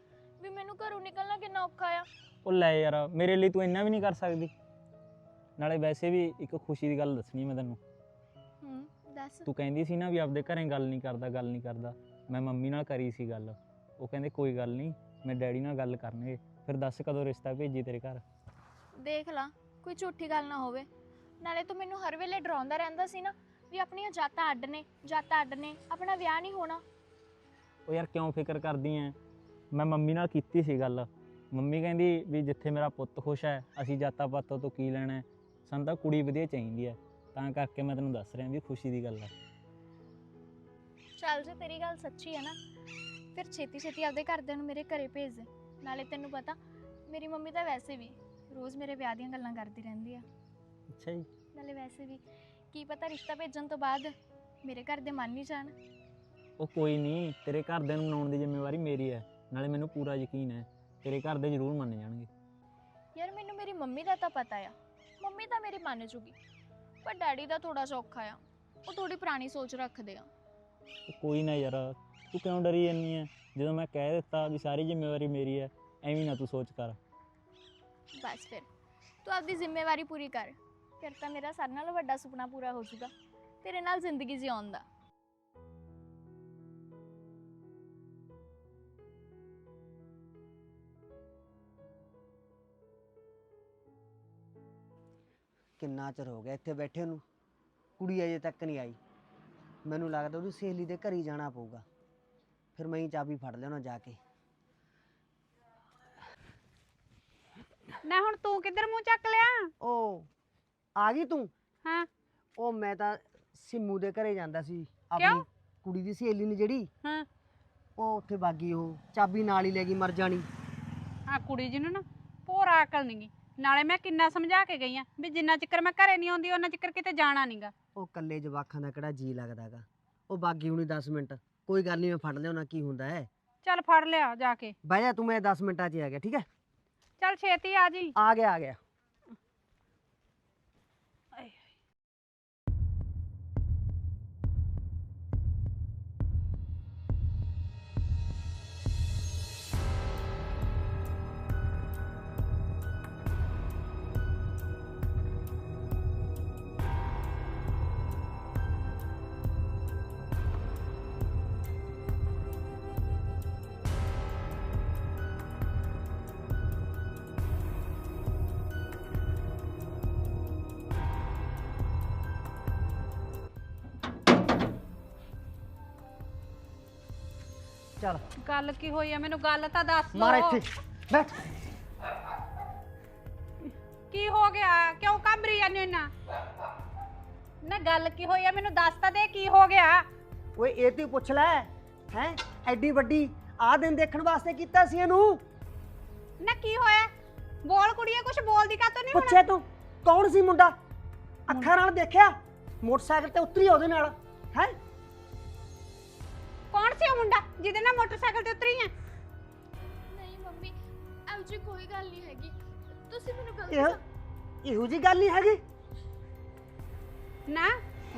ਵੀ ਮੈਨੂੰ ਘਰੋਂ ਨਿਕਲਣਾ ਕਿੰਨਾ ਔਖਾ ਆ। ਉਹ ਲੈ ਯਾਰ ਮੇਰੇ ਲਈ ਤੂੰ ਇੰਨਾ ਵੀ ਨਹੀਂ ਕਰ ਸਕਦੀ। ਨਾਲੇ ਵੈਸੇ ਵੀ ਇੱਕ ਖੁਸ਼ੀ ਦੀ ਗੱਲ ਦੱਸਣੀ ਮੈਂ ਤੈਨੂੰ। ਹੂੰ ਦੱਸ। ਤੂੰ ਕਹਿੰਦੀ ਸੀ ਨਾ ਵੀ ਆਪਦੇ ਘਰੇ ਗੱਲ ਨਹੀਂ ਕਰਦਾ ਗੱਲ ਨਹੀਂ ਕਰਦਾ। ਮੈਂ ਮੰਮੀ ਨਾਲ ਕਰੀ ਸੀ ਗੱਲ। ਉਹ ਕਹਿੰਦੇ ਕੋਈ ਗੱਲ ਨਹੀਂ ਮੈਂ ਡੈਡੀ ਨਾਲ ਗੱਲ ਕਰਨਗੇ। ਫਿਰ ਦੱਸ ਕਦੋਂ ਰਿਸ਼ਤਾ ਭੇਜੀ ਤੇਰੇ ਘਰ? ਦੇਖ ਲਾ ਕੋਈ ਝੂਠੀ ਗੱਲ ਨਾ ਹੋਵੇ। ਨਾਲੇ ਤੂੰ ਮੈਨੂੰ ਹਰ ਵੇਲੇ ਡਰਾਉਂਦਾ ਰਹਿੰਦਾ ਸੀ ਨਾ ਵੀ ਆਪਣੀਆਂ ਜਾਤਾਂ ਅੱਡ ਨੇ ਜਾਤਾਂ ਅੱਡ ਨੇ ਆਪਣਾ ਵਿਆਹ ਨਹੀਂ ਹੋਣਾ। ਉਹ ਯਾਰ ਕਿਉਂ ਫਿਕਰ ਕਰਦੀ ਐ? ਮੈਂ ਮੰਮੀ ਨਾਲ ਕੀਤੀ ਸੀ ਗੱਲ। ਮੰਮੀ ਕਹਿੰਦੀ ਵੀ ਜਿੱਥੇ ਮੇਰਾ ਪੁੱਤ ਖੁਸ਼ ਹੈ ਅਸੀਂ ਜਾਤਾਂ ਪਾਤਾਂ ਤੋਂ ਕੀ ਲੈਣਾ ਹੈ? ਸਾਨੂੰ ਤਾਂ ਕੁੜੀ ਵਧੀਆ ਚਾਹੀਦੀ ਹੈ। ਤਾਂ ਕਰਕੇ ਮੈਂ ਤੈਨੂੰ ਦੱਸ ਰਿਹਾ ਵੀ ਖੁਸ਼ੀ ਦੀ ਗੱਲ ਹੈ। ਚੱਲ ਜੇ ਤੇਰੀ ਗੱਲ ਸੱਚੀ ਹੈ ਨਾ ਫਿਰ ਛੇਤੀ ਛੇਤੀ ਆਪਦੇ ਘਰਦਿਆਂ ਨੂੰ ਮੇਰੇ ਘਰੇ ਭੇਜ ਦੇ। ਨਾਲੇ ਤੈਨੂੰ ਪਤਾ ਮੇਰੀ ਮੰਮੀ ਤਾਂ ਵੈਸੇ ਵੀ ਰੋਜ਼ ਮੇਰੇ ਵਿਆਹ ਦੀਆਂ ਗੱਲਾਂ ਕਰਦੀ ਰਹਿੰਦੀ ਆ। ਅੱਛਾ ਜੀ। ਨਾਲੇ ਵੈਸੇ ਵੀ ਕੀ ਪਤਾ ਰਿਸ਼ਤਾ ਭੇਜਣ ਤੋਂ ਬਾਅਦ ਮੇਰੇ ਘਰ ਦੇ ਮੰਨ ਨਹੀਂ ਜਾਣ। ਉਹ ਕੋਈ ਨਹੀਂ ਤੇਰੇ ਘਰਦਿਆਂ ਨੂੰ ਮਨਾਉਣ ਦੀ ਜ਼ਿੰਮੇਵਾਰੀ ਮੇਰੀ ਹੈ ਨਾਲੇ ਮੈਨੂੰ ਪੂਰਾ ਯਕੀਨ ਹੈ ਤੇਰੇ ਘਰ ਦੇ ਜ਼ਰੂਰ ਮੰਨ ਜਾਣਗੇ। ਯਾਰ ਮੈਨੂੰ ਮੇਰੀ ਮੰਮੀ ਦਾ ਤਾਂ ਪਤਾ ਆ। ਮੰਮੀ ਤਾਂ ਮੇਰੀ ਮੰਨ ਜੂਗੀ। ਪਰ ਡੈਡੀ ਦਾ ਥੋੜਾ ਔਖਾ ਆ। ਉਹ ਥੋੜੀ ਪੁਰਾਣੀ ਸੋਚ ਰੱਖਦੇ ਆ। ਉਹ ਕੋਈ ਨਾ ਯਾਰ ਤੂੰ ਕਿਉਂ ਡਰੀ ਜੰਨੀ ਹੈ ਜਦੋਂ ਮੈਂ ਕਹਿ ਦਿੱਤਾ ਵੀ ਸਾਰੀ ਜ਼ਿੰਮੇਵਾਰੀ ਮੇਰੀ ਹੈ ਐਵੇਂ ਨਾ ਤੂੰ ਸੋਚ ਕਰ। ਬਸ ਫਿਰ। ਤੂੰ ਆਪਦੀ ਜ਼ਿੰਮੇਵਾਰੀ ਪੂਰੀ ਕਰ। ਫਿਰ ਤਾਂ ਮੇਰਾ ਸਾਰਿਆਂ ਨਾਲੋਂ ਵੱਡਾ ਸੁਪਨਾ ਪੂਰਾ ਹੋ ਜਾਊਗਾ। ਤੇਰੇ ਨਾਲ ਜ਼ਿੰਦਗੀ ਜਿਉਣ ਦਾ। ਕਿੰਨਾ ਚਿਰ ਹੋ ਗਿਆ ਇੱਥੇ ਬੈਠੇ ਨੂੰ? ਕੁੜੀ ਅਜੇ ਤੱਕ ਨਹੀਂ ਆਈ। ਮੈਨੂੰ ਲੱਗਦਾ ਉਹਦੀ ਸਹੇਲੀ ਦੇ ਘਰ ਹੀ ਜਾਣਾ ਪਊਗਾ। ਫਿਰ ਮੈਂ ਹੀ ਚਾਬੀ ਫੜ ਲਿਆਉਣਾ ਜਾ ਕੇ। ਨਾ ਹੁਣ ਤੂੰ ਕਿੱਧਰ ਮੂੰਹ ਚੱਕ ਲਿਆ? ਓ ਆ ਗਈ ਤੂੰ? ਹਾਂ। ਉਹ ਮੈਂ ਤਾਂ ਸਿੰਮੂ ਦੇ ਘਰੇ ਜਾਂਦਾ ਸੀ? ਆਪਣੀ ਕੁੜੀ ਦੀ ਸਹੇਲੀ ਨੇ ਜਿਹੜੀ। ਹਾਂ। ਉਹ ਉੱਥੇ ਬਾਗੀ ਉਹ ਚਾਬੀ ਨਾਲ ਹੀ ਲੈ ਗਈ ਮਰ ਜਾਣੀ। ਆ ਕੁੜੀ ਜੀ ਨੂੰ ਪੂਰਾ ਅਕਲ ਨਹੀਂਗੀ ਨਾਲੇ ਮੈਂ ਕਿੰਨਾ ਸਮਝਾ ਕੇ ਗਈ ਆ ਵੀ ਜਿੰਨਾ ਚਿਕਰ ਮੈਂ ਘਰੇ ਨਹੀਂ ਆਉਂਦੀ ਉਹਨਾਂ ਚਿਕਰ ਕਿਤੇ ਜਾਣਾ ਨਹੀਂਗਾ ਉਹ ਕੱਲੇ ਜਵਾਖਾਂ ਦਾ ਕਿਹੜਾ ਜੀ ਲੱਗਦਾਗਾ ਉਹ ਬਾਗੀ ਹੁਣੀ 10 ਮਿੰਟ। ਕੋਈ ਗੱਲ ਨਹੀਂ ਮੈਂ ਫੜ ਲਿਆਉਣਾ ਕੀ ਹੁੰਦਾ ਹੈ। ਚੱਲ ਫੜ ਲਿਆ ਜਾ ਕੇ। ਬਹਿ ਜਾ ਤੂੰ ਮੈਂ 10 ਮਿੰਟਾਂ 'ਚ ਆ ਗਿਆ ਠੀਕ ਹੈ? ਚੱਲ ਛੇਤੀ ਆ ਜੀ। ਆ ਗਿਆ ਆ ਗਿਆ। ਚੱਲ। ਗੱਲ ਕੀ ਹੋਈ ਆ? ਮੈਨੂੰ ਗੱਲ ਤਾਂ ਦੱਸ ਮਾਰ ਦਿਓ। ਇੱਥੇ। ਬੈਠ। ਕੀ ਹੋ ਗਿਆ? ਕਿਉਂ ਕੰਬਰੀ ਜਾਂਦੇ ਨਾ ਨਾ ਗੱਲ ਕੀ ਹੋਈ ਆ? ਮੈਨੂੰ ਦੱਸ ਤਾਂ ਦੇ ਕੀ ਹੋ ਗਿਆ? ਓਏ ਇਹ ਤੇ ਪੁੱਛ ਲੈ। ਹੈ? ਐਡੀ ਵੱਡੀ ਆ ਦਿਨ ਦੇਖਣ ਵਾਸਤੇ ਕੀਤਾ ਸੀ ਇਹਨੂੰ। ਨਾ ਕੀ ਹੋਇਆ? ਬੋਲ ਕੁੜੀਏ ਕੁਝ ਬੋਲਦੀ ਕਾ ਤੂੰ ਨਹੀਂ ਹੁਣ? ਪੁੱਛਿਆ ਤੂੰ? ਕੌਣ ਸੀ ਮੁੰਡਾ? ਅੱਖਾਂ ਨਾਲ ਦੇਖਿਆ? ਮੋਟਰਸਾਈਕਲ ਤੇ ਉਤਰੀ ਉਹਦੇ ਨਾਲ। ਹੈ? ਸੀ ਉਹ ਮੁੰਡਾ ਜਿਹਦੇ ਨਾਲ ਮੋਟਰਸਾਈਕਲ ਤੇ ਉਤਰੀ ਆ? ਨਹੀਂ ਮੰਮੀ ਇਹੋ ਜਿਹੀ ਕੋਈ ਗੱਲ ਨਹੀਂ ਹੈਗੀ। ਤੁਸੀਂ ਮੈਨੂੰ ਗਲਤ ਇਹ ਇਹੋ ਜੀ ਗੱਲ ਨਹੀਂ ਹੈਗੀ? ਨਾ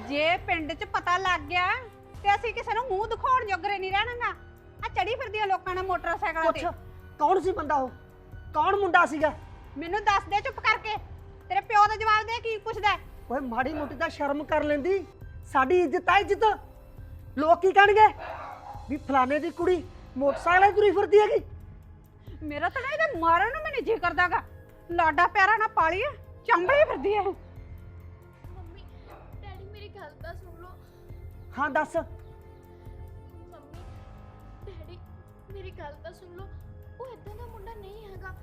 ਜੇ ਪਿੰਡ 'ਚ ਪਤਾ ਲੱਗ ਗਿਆ ਤੇ ਅਸੀਂ ਕਿਸੇ ਨੂੰ ਮੂੰਹ ਦਿਖਾਉਣ ਜੋਗਰੇ ਨਹੀਂ ਰਹਿਣਾਗਾ ਆ ਚੜੀ ਫਿਰਦੀਆਂ ਲੋਕਾਂ ਨਾਲ ਮੋਟਰਸਾਈਕਲਾਂ ਪੁੱਛ ਤੇ ਕੌਣ ਸੀ ਬੰਦਾ ਉਹ? ਕੌਣ ਮੁੰਡਾ ਸੀਗਾ? ਮੈਨੂੰ ਦੱਸ ਦੇ ਚੁੱਪ ਕਰਕੇ। ਤੇਰੇ ਪਿਓ ਦਾ ਜਵਾਬ ਦੇ ਕੀ ਪੁੱਛਦਾ ਹੈ? ਓਏ ਮਾੜੀ ਮੋਟੀ ਤਾਂ ਸ਼ਰਮ ਕਰ ਲੈਂਦੀ। ਸਾਡੀ ਇੱਜ਼ਤ ਆ ਇੱਜ਼ਤ। ਲੋਕ ਕੀ ਕਹਿਣਗੇ? ਵੀ ਫਲਾਣੇ ਦੀ ਕੁੜੀ ਮੋਟਰਸਾਈਕਲ ਤੇ ਤੁਰੀ ਫਿਰਦੀ ਹੈਗੀ। ਮੇਰਾ ਤਾਂ ਨਾ ਇਹਦਾ ਮਾਰਨ ਨੂੰ ਮੈਨੂੰ ਜੀ ਕਰਦਾਗਾ। ਲਾਡਾ ਪਿਆਰਾ ਨਾ ਪਾਲੀ ਚੰਬੜੀ ਫਿਰਦੀ ਹੈ ਮੰਮੀ ਡੈਡੀ ਮੇਰੀ ਗੱਲ ਤਾਂ ਸੁਣ ਲਓ। ਹਾਂ ਦੱਸ। ਮੰਮੀ ਡੈਡੀ ਮੇਰੀ ਗੱਲ ਤਾਂ ਸੁਣ ਲਓ। ਉਹ ਇਦਾਂ ਦਾ ਮੁੰਡਾ ਨਹੀਂ ਹੈਗਾ।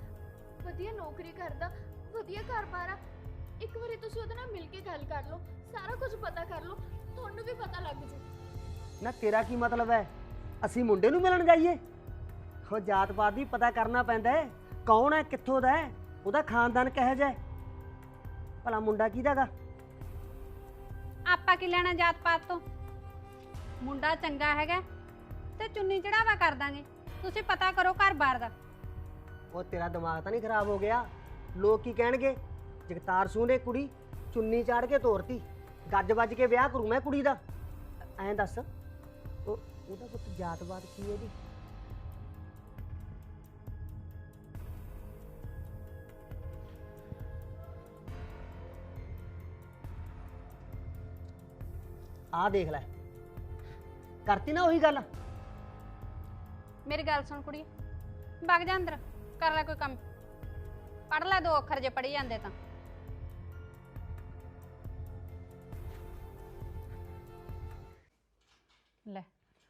ਵਧੀਆ ਨੌਕਰੀ ਕਰਦਾ ਵਧੀਆ ਘਰ-ਬਾਰ ਆ। ਇੱਕ ਵਾਰੀ ਤੁਸੀਂ ਉਹਦੇ ਨਾਲ ਮਿਲ ਕੇ ਗੱਲ ਕਰ ਲਓ। ਸਾਰਾ ਕੁਝ ਪਤਾ ਕਰ ਲਓ। ਤੁਹਾਨੂੰ ਵੀ ਪਤਾ ਲੱਗ ਜੂ। ਨਾ ਤੇਰਾ ਕੀ ਮਤਲਬ ਹੈ? ਅਸੀਂ ਮੁੰਡੇ ਨੂੰ ਮਿਲਣ ਜਾਈਏ। ਹੋ ਜਾਤ ਪਾਤ ਦੀ ਪਤਾ ਕਰਨਾ ਪੈਂਦਾ ਹੈ ਕੌਣ ਹੈ ਕਿੱਥੋਂ ਦਾ ਹੈ ਉਹਦਾ ਖਾਨਦਾਨ ਕਿਹੋ ਜਿਹਾ ਹੈ? ਭਲਾ ਮੁੰਡਾ ਕਿਹਦਾਗਾ ਆਪਾਂ ਕੀ ਲੈਣਾ ਜਾਤ ਪਾਤ ਤੋਂ? ਮੁੰਡਾ ਚੰਗਾ ਹੈਗਾ ਤੇ ਚੁੰਨੀ ਚੜਾਵਾ ਕਰ ਦਾਂਗੇ। ਤੁਸੀਂ ਪਤਾ ਕਰੋ ਘਰ-ਬਾਰ ਦਾ। ਉਹ ਤੇਰਾ ਦਿਮਾਗ ਤਾਂ ਨਹੀਂ ਖਰਾਬ ਹੋ ਗਿਆ? ਲੋਕ ਕੀ ਕਹਿਣਗੇ? ਜਗਤਾਰ ਸੂਹ ਨੇ ਕੁੜੀ ਚੁੰਨੀ ਚਾੜ ਕੇ ਤੋਰਤੀ। ਗੱਜ ਵੱਜ ਕੇ ਵਿਆਹ ਕਰੂ ਮੈਂ ਕੁੜੀ ਦਾ। ਐਂ ਦੱਸ। ਉਹਦਾ ਪੁੱਤ ਜਾਤਵਾਦ ਕੀ ਹੈ ਜੀ? ਆਹ ਦੇਖ ਲੈ। ਕਰਤੀ ਨਾ ਉਹੀ ਗੱਲ? ਮੇਰੀ ਗੱਲ ਸੁਣ ਕੁੜੀ। ਵਗ ਜਾ ਅੰਦਰ, ਕਰ ਲੈ ਕੋਈ ਕੰਮ। ਪੜ ਲੈ ਦੋ ਅੱਖਰ ਜੇ ਪੜੀ ਜਾਂਦੇ ਤਾਂ। ਲੈ।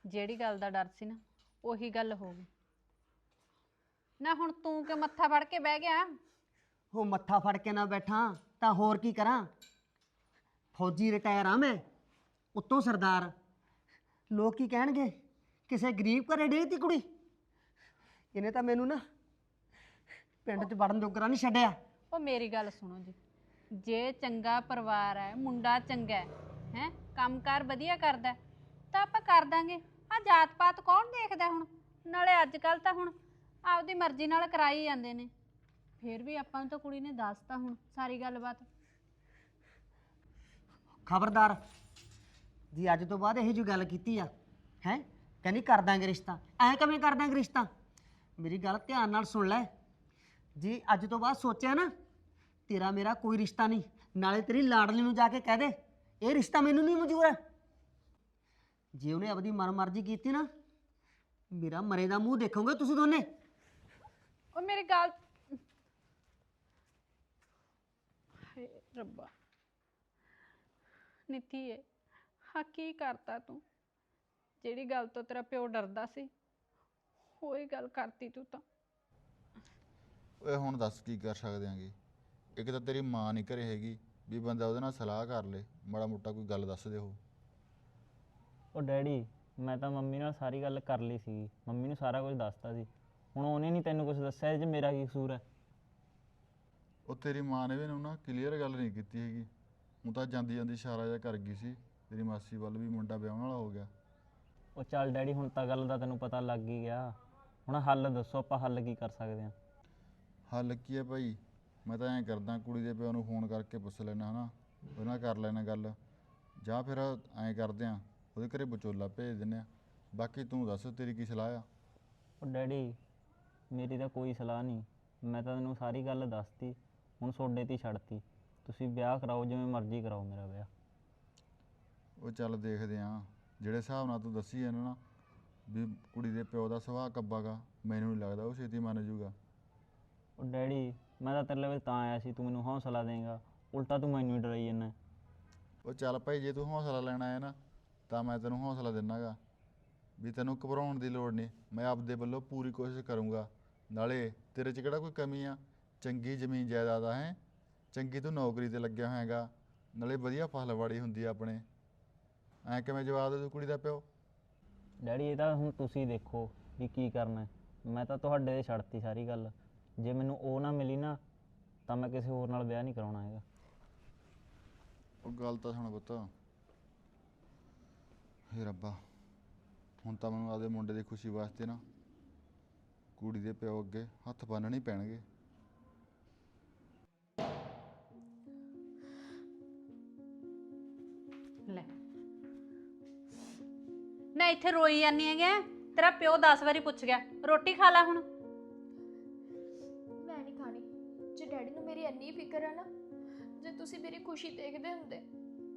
ਜਿਹੜੀ ਗੱਲ ਦਾ ਡਰ ਸੀ ਨਾ ਉਹੀ ਗੱਲ ਹੋ ਗਈ। ਨਾ ਹੁਣ ਤੂੰ ਕਿ ਮੱਥਾ ਫੜ ਕੇ ਬਹਿ ਗਿਆ? ਉਹ ਮੱਥਾ ਫੜ ਕੇ ਨਾ ਬੈਠਾ ਤਾਂ ਹੋਰ ਕੀ ਕਰਾਂ? ਫੌਜੀ ਰਿਟਾਇਰ ਆ ਮੈਂ ਉੱਤੋਂ ਸਰਦਾਰ। ਲੋਕ ਕੀ ਕਹਿਣਗੇ? ਕਿਸੇ ਗਰੀਬ ਘਰੇ ਡੇਤੀ ਕੁੜੀ? ਇਹਨੇ ਤਾਂ ਮੈਨੂੰ ਨਾ ਪਿੰਡ 'ਚ ਵੜਨ ਜੋਗਰਾ ਨਹੀਂ ਛੱਡਿਆ। ਉਹ ਮੇਰੀ ਗੱਲ ਸੁਣੋ ਜੀ। ਜੇ ਚੰਗਾ ਪਰਿਵਾਰ ਹੈ ਮੁੰਡਾ ਚੰਗਾ ਹੈ ਹੈ ਕੰਮਕਾਰ ਵਧੀਆ ਕਰਦਾ ਹੈ, ਤਾਂ ਆਪਾਂ ਕਰ ਦਾਂਗੇ। ਆ ਜਾਤ ਪਾਤ ਕੌਣ ਦੇਖਦਾ ਹੁਣ? ਨਾਲੇ ਅੱਜ ਕੱਲ ਤਾਂ ਹੁਣ ਆਪਦੀ ਮਰਜ਼ੀ ਨਾਲ ਕਰਾਈ ਜਾਂਦੇ ਨੇ। ਫਿਰ ਵੀ ਆਪਾਂ ਨੂੰ ਤਾਂ ਕੁੜੀ ਨੇ ਦੱਸਤਾ ਹੁਣ ਸਾਰੀ ਗੱਲਬਾਤ। ਖਬਰਦਾਰ, ਜੀ ਅੱਜ ਤੋਂ ਬਾਅਦ ਇਹੋ ਜਿਹੀ ਗੱਲ ਕੀਤੀ ਆ। ਹੈ? ਕਹਿੰਦੀ ਕਰ ਦਾਂਗੇ ਰਿਸ਼ਤਾ। ਐ ਕਿਵੇਂ ਕਰ ਦਾਂਗੇ ਰਿਸ਼ਤਾ? ਮੇਰੀ ਗੱਲ ਧਿਆਨ ਨਾਲ ਸੁਣ ਲੈ। ਜੀ ਅੱਜ ਤੋਂ ਬਾਅਦ ਸੋਚਿਆ ਨਾ, ਤੇਰਾ ਮੇਰਾ ਕੋਈ ਰਿਸ਼ਤਾ ਨਹੀਂ। ਨਾਲੇ ਤੇਰੀ ਲਾਡਲੀ ਨੂੰ ਜਾ ਕੇ ਕਹਿ ਦੇ। ਇਹ ਰਿਸ਼ਤਾ ਮੈਨੂੰ ਨਹੀਂ ਮਨਜ਼ੂਰ ਹੈ ਜੇ ਉਹਨੇ ਆਪਦੀ ਮਨਮਰਜ਼ੀ ਕੀਤੀ ਨਾ ਮੇਰਾ ਮਰੇ ਦਾ ਮੂੰਹ ਦੇਖੋਗੇ ਤੁਸੀਂ ਦੋਨੇ? ਉਹ ਮੇਰੀ ਗੱਲ ਹਾਏ ਰੱਬਾ। ਨੀਤੀ ਏ ਹਾਂ ਕੀ ਕਰਤਾ ਤੂੰ? ਜਿਹੜੀ ਗੱਲ ਤੋਂ ਤੇਰਾ ਪਿਓ ਡਰਦਾ ਸੀ ਉਹੀ ਗੱਲ ਕਰਤੀ ਤੂੰ ਤਾਂ। ਓਏ ਹੁਣ ਦੱਸ ਕੀ ਕਰ ਸਕਦੇ ਆਂਗੇ? ਇੱਕ ਤਾਂ ਤੇਰੀ ਮਾਂ ਨਹੀਂ ਘਰੇ ਹੈਗੀ ਵੀ ਬੰਦਾ ਉਹਦੇ ਨਾਲ ਸਲਾਹ ਕਰ ਲੇ ਮਾੜਾ ਮੋਟਾ ਕੋਈ ਗੱਲ ਦੱਸ ਦੇ ਉਹ। ਉਹ ਡੈਡੀ ਮੈਂ ਤਾਂ ਮੰਮੀ ਨਾਲ ਸਾਰੀ ਗੱਲ ਕਰ ਲਈ ਸੀ ਮੰਮੀ ਨੂੰ ਸਾਰਾ ਕੁਝ ਦੱਸਤਾ ਸੀ। ਹੁਣ ਉਹਨੇ ਨਹੀਂ ਤੈਨੂੰ ਕੁਝ ਦੱਸਿਆ ਜੇ ਮੇਰਾ ਕੀ ਕਸੂਰ ਹੈ? ਉਹ ਤੇਰੀ ਮਾਂ ਨੇ ਵੀ ਨੂੰ ਨਾ ਕਲੀਅਰ ਗੱਲ ਨਹੀਂ ਕੀਤੀ ਹੈਗੀ। ਉਹ ਤਾਂ ਜਾਂਦੀ ਜਾਂਦੀ ਇਸ਼ਾਰਾ ਜਿਹਾ ਕਰ ਗਈ ਸੀ। ਤੇਰੀ ਮਾਸੀ ਵੱਲ ਵੀ ਮੁੰਡਾ ਵਿਆਹਣ ਵਾਲਾ ਹੋ ਗਿਆ। ਉਹ ਚੱਲ ਡੈਡੀ ਹੁਣ ਤਾਂ ਗੱਲ ਦਾ ਤੈਨੂੰ ਪਤਾ ਲੱਗ ਹੀ ਗਿਆ। ਹੁਣ ਹੱਲ ਦੱਸੋ ਆਪਾਂ ਹੱਲ ਕੀ ਕਰ ਸਕਦੇ ਹਾਂ? ਹੱਲ ਕੀ ਹੈ ਭਾਈ? ਮੈਂ ਤਾਂ ਐਂ ਕਰਦਾ ਕੁੜੀ ਦੇ ਪਿਓ ਨੂੰ ਫੋਨ ਕਰਕੇ ਪੁੱਛ ਲੈਣਾ ਹਨਾ। ਉਹਦੇ ਨਾਲ ਕਰ ਲੈਣਾ ਗੱਲ। ਜਾਂ ਫਿਰ ਐਂ ਕਰਦੇ ਆ ਉਹਦੇ ਘਰੇ ਵਿਚੋਲਾ ਭੇਜ ਦਿੰਨੇ ਆ। ਬਾਕੀ ਤੂੰ ਦੱਸ ਤੇਰੀ ਕੀ ਸਲਾਹ ਆ? ਉਹ ਡੈਡੀ ਮੇਰੀ ਤਾਂ ਕੋਈ ਸਲਾਹ ਨਹੀਂ। ਮੈਂ ਤਾਂ ਤੈਨੂੰ ਸਾਰੀ ਗੱਲ ਦੱਸਤੀ ਹੁਣ ਤੁਹਾਡੇ ਤੇ ਹੀ ਛੱਡਤੀ। ਤੁਸੀਂ ਵਿਆਹ ਕਰਾਓ ਜਿਵੇਂ ਮਰਜ਼ੀ ਕਰਾਓ ਮੇਰਾ ਵਿਆਹ। ਉਹ ਚੱਲ ਦੇਖਦੇ ਆ। ਜਿਹੜੇ ਹਿਸਾਬ ਨਾਲ ਤੂੰ ਦੱਸੀ ਜਾਂਦਾ ਨਾ ਵੀ ਕੁੜੀ ਦੇ ਪਿਓ ਦਾ ਸੁਭਾਅ ਕੱਬਾਗਾ ਮੈਨੂੰ ਨਹੀਂ ਲੱਗਦਾ ਉਹ ਛੇਤੀ ਮੰਨ ਜਾਊਗਾ ਉਹ ਡੈਡੀ ਮੈਂ ਤਾਂ ਤੇਰੇ ਲਈ ਤਾਂ ਆਇਆ ਸੀ ਤੂੰ ਮੈਨੂੰ ਹੌਸਲਾ ਦੇਂਗਾ। ਉਲਟਾ ਤੂੰ ਮੈਨੂੰ ਹੀ ਡਰਾਈ ਜਾਂਦਾ। ਉਹ ਚੱਲ ਭਾਈ ਜੇ ਤੂੰ ਹੌਸਲਾ ਲੈਣਾ ਹੈ ਨਾ ਤਾਂ ਮੈਂ ਤੈਨੂੰ ਹੌਸਲਾ ਦਿੰਨਾਗਾ ਵੀ ਤੈਨੂੰ ਘਬਰਾਉਣ ਦੀ ਲੋੜ ਨਹੀਂ। ਮੈਂ ਆਪਦੇ ਵੱਲੋਂ ਪੂਰੀ ਕੋਸ਼ਿਸ਼ ਕਰੂੰਗਾ। ਨਾਲੇ ਤੇਰੇ 'ਚ ਕਿਹੜਾ ਕੋਈ ਕਮੀ ਆ? ਚੰਗੀ ਜ਼ਮੀਨ ਜਾਇਦਾਦ ਆ ਹੈ? ਚੰਗੀ ਤੂੰ ਨੌਕਰੀ ਤੇ ਲੱਗਿਆ ਹੋਇਆਗਾ। ਨਾਲੇ ਵਧੀਆ ਫਸਲਵਾੜੀ ਹੁੰਦੀ ਆ ਆਪਣੇ। ਐਂ ਕਿਵੇਂ ਜਵਾਬ ਦੇ ਤੂੰ ਕੁੜੀ ਦਾ ਪਿਓ? ਡੈਡੀ ਇਹ ਤਾਂ ਹੁਣ ਤੁਸੀਂ ਦੇਖੋ ਵੀ ਕੀ ਕਰਨਾ। ਹੈ। ਮੈਂ ਤਾਂ ਤੁਹਾਡੇ ਤੇ ਛੱਡਤੀ ਸਾਰੀ ਗੱਲ। ਜੇ ਮੈਨੂੰ ਉਹ ਨਾ ਮਿਲੀ ਨਾ ਤਾਂ ਮੈਂ ਕਿਸੇ ਹੋਰ ਨਾਲ ਵਿਆਹ ਨਹੀਂ ਕਰਾਉਣਾ ਹੈਗਾ। ਉਹ ਗੱਲ ਤਾਂ ਸੁਣ ਪੁੱਤ। ਹੇ ਰੱਬਾ ਹੁਣ ਤਾਂ ਮੈਨੂੰ ਆਪਦੇ ਮੁੰਡੇ ਦੀ ਖੁਸ਼ੀ ਵਾਸਤੇ ਨਾ ਕੁੜੀ ਦੇ ਪਿਓ ਅੱਗੇ ਹੱਥ ਬੰਨ੍ਹਣੇ ਹੀ ਪੈਣਗੇ। ਲੈ। ਨਾ ਇੱਥੇ ਰੋਈ ਜਾਂਦੀ ਹੈਗੇ ਤੇਰਾ ਪਿਓ 10 ਵਾਰੀ ਪੁੱਛ ਗਿਆ ਰੋਟੀ ਖਾ ਲੈ ਹੁਣ। ਮੈਂ ਨਹੀਂ ਖਾਣੀ ਜੇ ਡੈਡੀ ਨੂੰ ਮੇਰੀ ਇੰਨੀ ਫਿਕਰ ਹੈ ਨਾ ਜੇ ਤੁਸੀਂ ਮੇਰੀ ਖੁਸ਼ੀ ਦੇਖਦੇ ਹੁੰਦੇ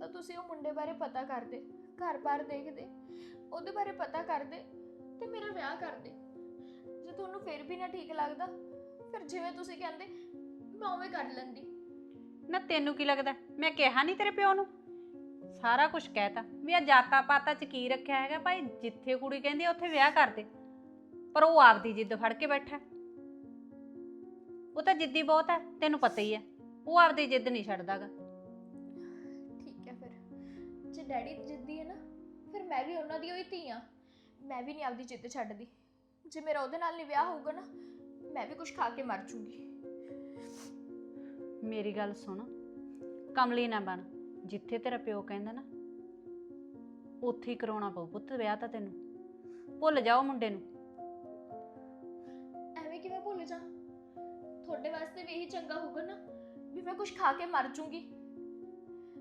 ਤਾਂ ਤੁਸੀਂ ਉਹ ਮੁੰਡੇ ਬਾਰੇ ਪਤਾ ਕਰਦੇ। ਘਰ-ਬਾਰ ਦੇਖਦੇ ਉਹਦੇ ਬਾਰੇ ਪਤਾ ਕਰਦੇ ਤੇ ਮੇਰਾ ਵਿਆਹ ਕਰਦੇ। ਜੇ ਤੁਹਾਨੂੰ ਫਿਰ ਵੀ ਨਾ ਠੀਕ ਲੱਗਦਾ ਫਿਰ ਜਿਵੇਂ ਤੁਸੀਂ ਕਹਿੰਦੇ ਮੈਂ ਉਵੇਂ ਕਰ ਲੈਂਦੀ। ਨਾ ਤੈਨੂੰ ਕੀ ਲੱਗਦਾ? ਮੈਂ ਕਿਹਾ ਨਹੀਂ ਤੇਰੇ ਪਿਓ ਨੂੰ? ਸਾਰਾ ਕੁਝ ਕਹਿਤਾ। ਵੀ ਆ ਜਾਤਾ ਪਾਤਾ ਚ ਕੀ ਰੱਖਿਆ ਹੈਗਾ? ਭਾਈ ਜਿੱਥੇ ਕੁੜੀ ਕਹਿੰਦੀ ਆ, ਉੱਥੇ ਵਿਆਹ ਕਰ ਦੇ। ਪਰ ਉਹ ਆਪਦੀ ਜਿੱਦ ਫੜ ਕੇ ਬੈਠਾ। ਉਹ ਤਾਂ ਜਿੱਦੀ ਬਹੁਤ ਹੈ ਤੈਨੂੰ ਪਤਾ ਹੀ ਹੈ ਉਹ ਆਪਦੀ ਜਿੱਦ ਨਹੀਂ ਛੱਡਦਾਗਾ ਠੀਕ ਹੈ ਫਿਰ। ਜੇ ਡੈਡੀ ਜਿੱਦੀ ਹੈ ਨਾ ਮੈਂ ਵੀ ਉਹਨਾਂ ਦੀ ਹੋਈ ਧੀ ਆ। ਮੈਂ ਵੀ ਨਹੀਂ ਆਪਦੀ ਜਿੱਦ ਛੱਡਦੀ। ਜੇ ਮੇਰਾ ਉਹਦੇ ਨਾਲ ਨਹੀਂ ਵਿਆਹ ਹੋਊਗਾ ਨਾ ਮੈਂ ਵੀ ਕੁਝ ਖਾ ਕੇ ਮਰ ਜੂਗੀ। ਮੇਰੀ ਗੱਲ ਸੁਣ। ਕਮਲੀ ਨਾ ਬਣ। ਜਿੱਥੇ ਤੇਰਾ ਪਿਓ ਕਹਿੰਦਾ ਨਾ ਉੱਥੇ ਹੀ ਕਰਾਉਣਾ ਪਊ ਪੁੱਤ ਵਿਆਹ ਤਾਂ ਤੈਨੂੰ। ਭੁੱਲ ਜਾਓ ਮੁੰਡੇ ਨੂੰ। ਐਵੇਂ ਕਿਵੇਂ ਭੁੱਲ ਜਾ? ਤੁਹਾਡੇ ਵਾਸਤੇ ਵੀ ਇਹੀ ਚੰਗਾ ਹੋਊਗਾ ਨਾ ਵੀ ਮੈਂ ਕੁਝ ਖਾ ਕੇ ਮਰ ਜੂੰਗੀ।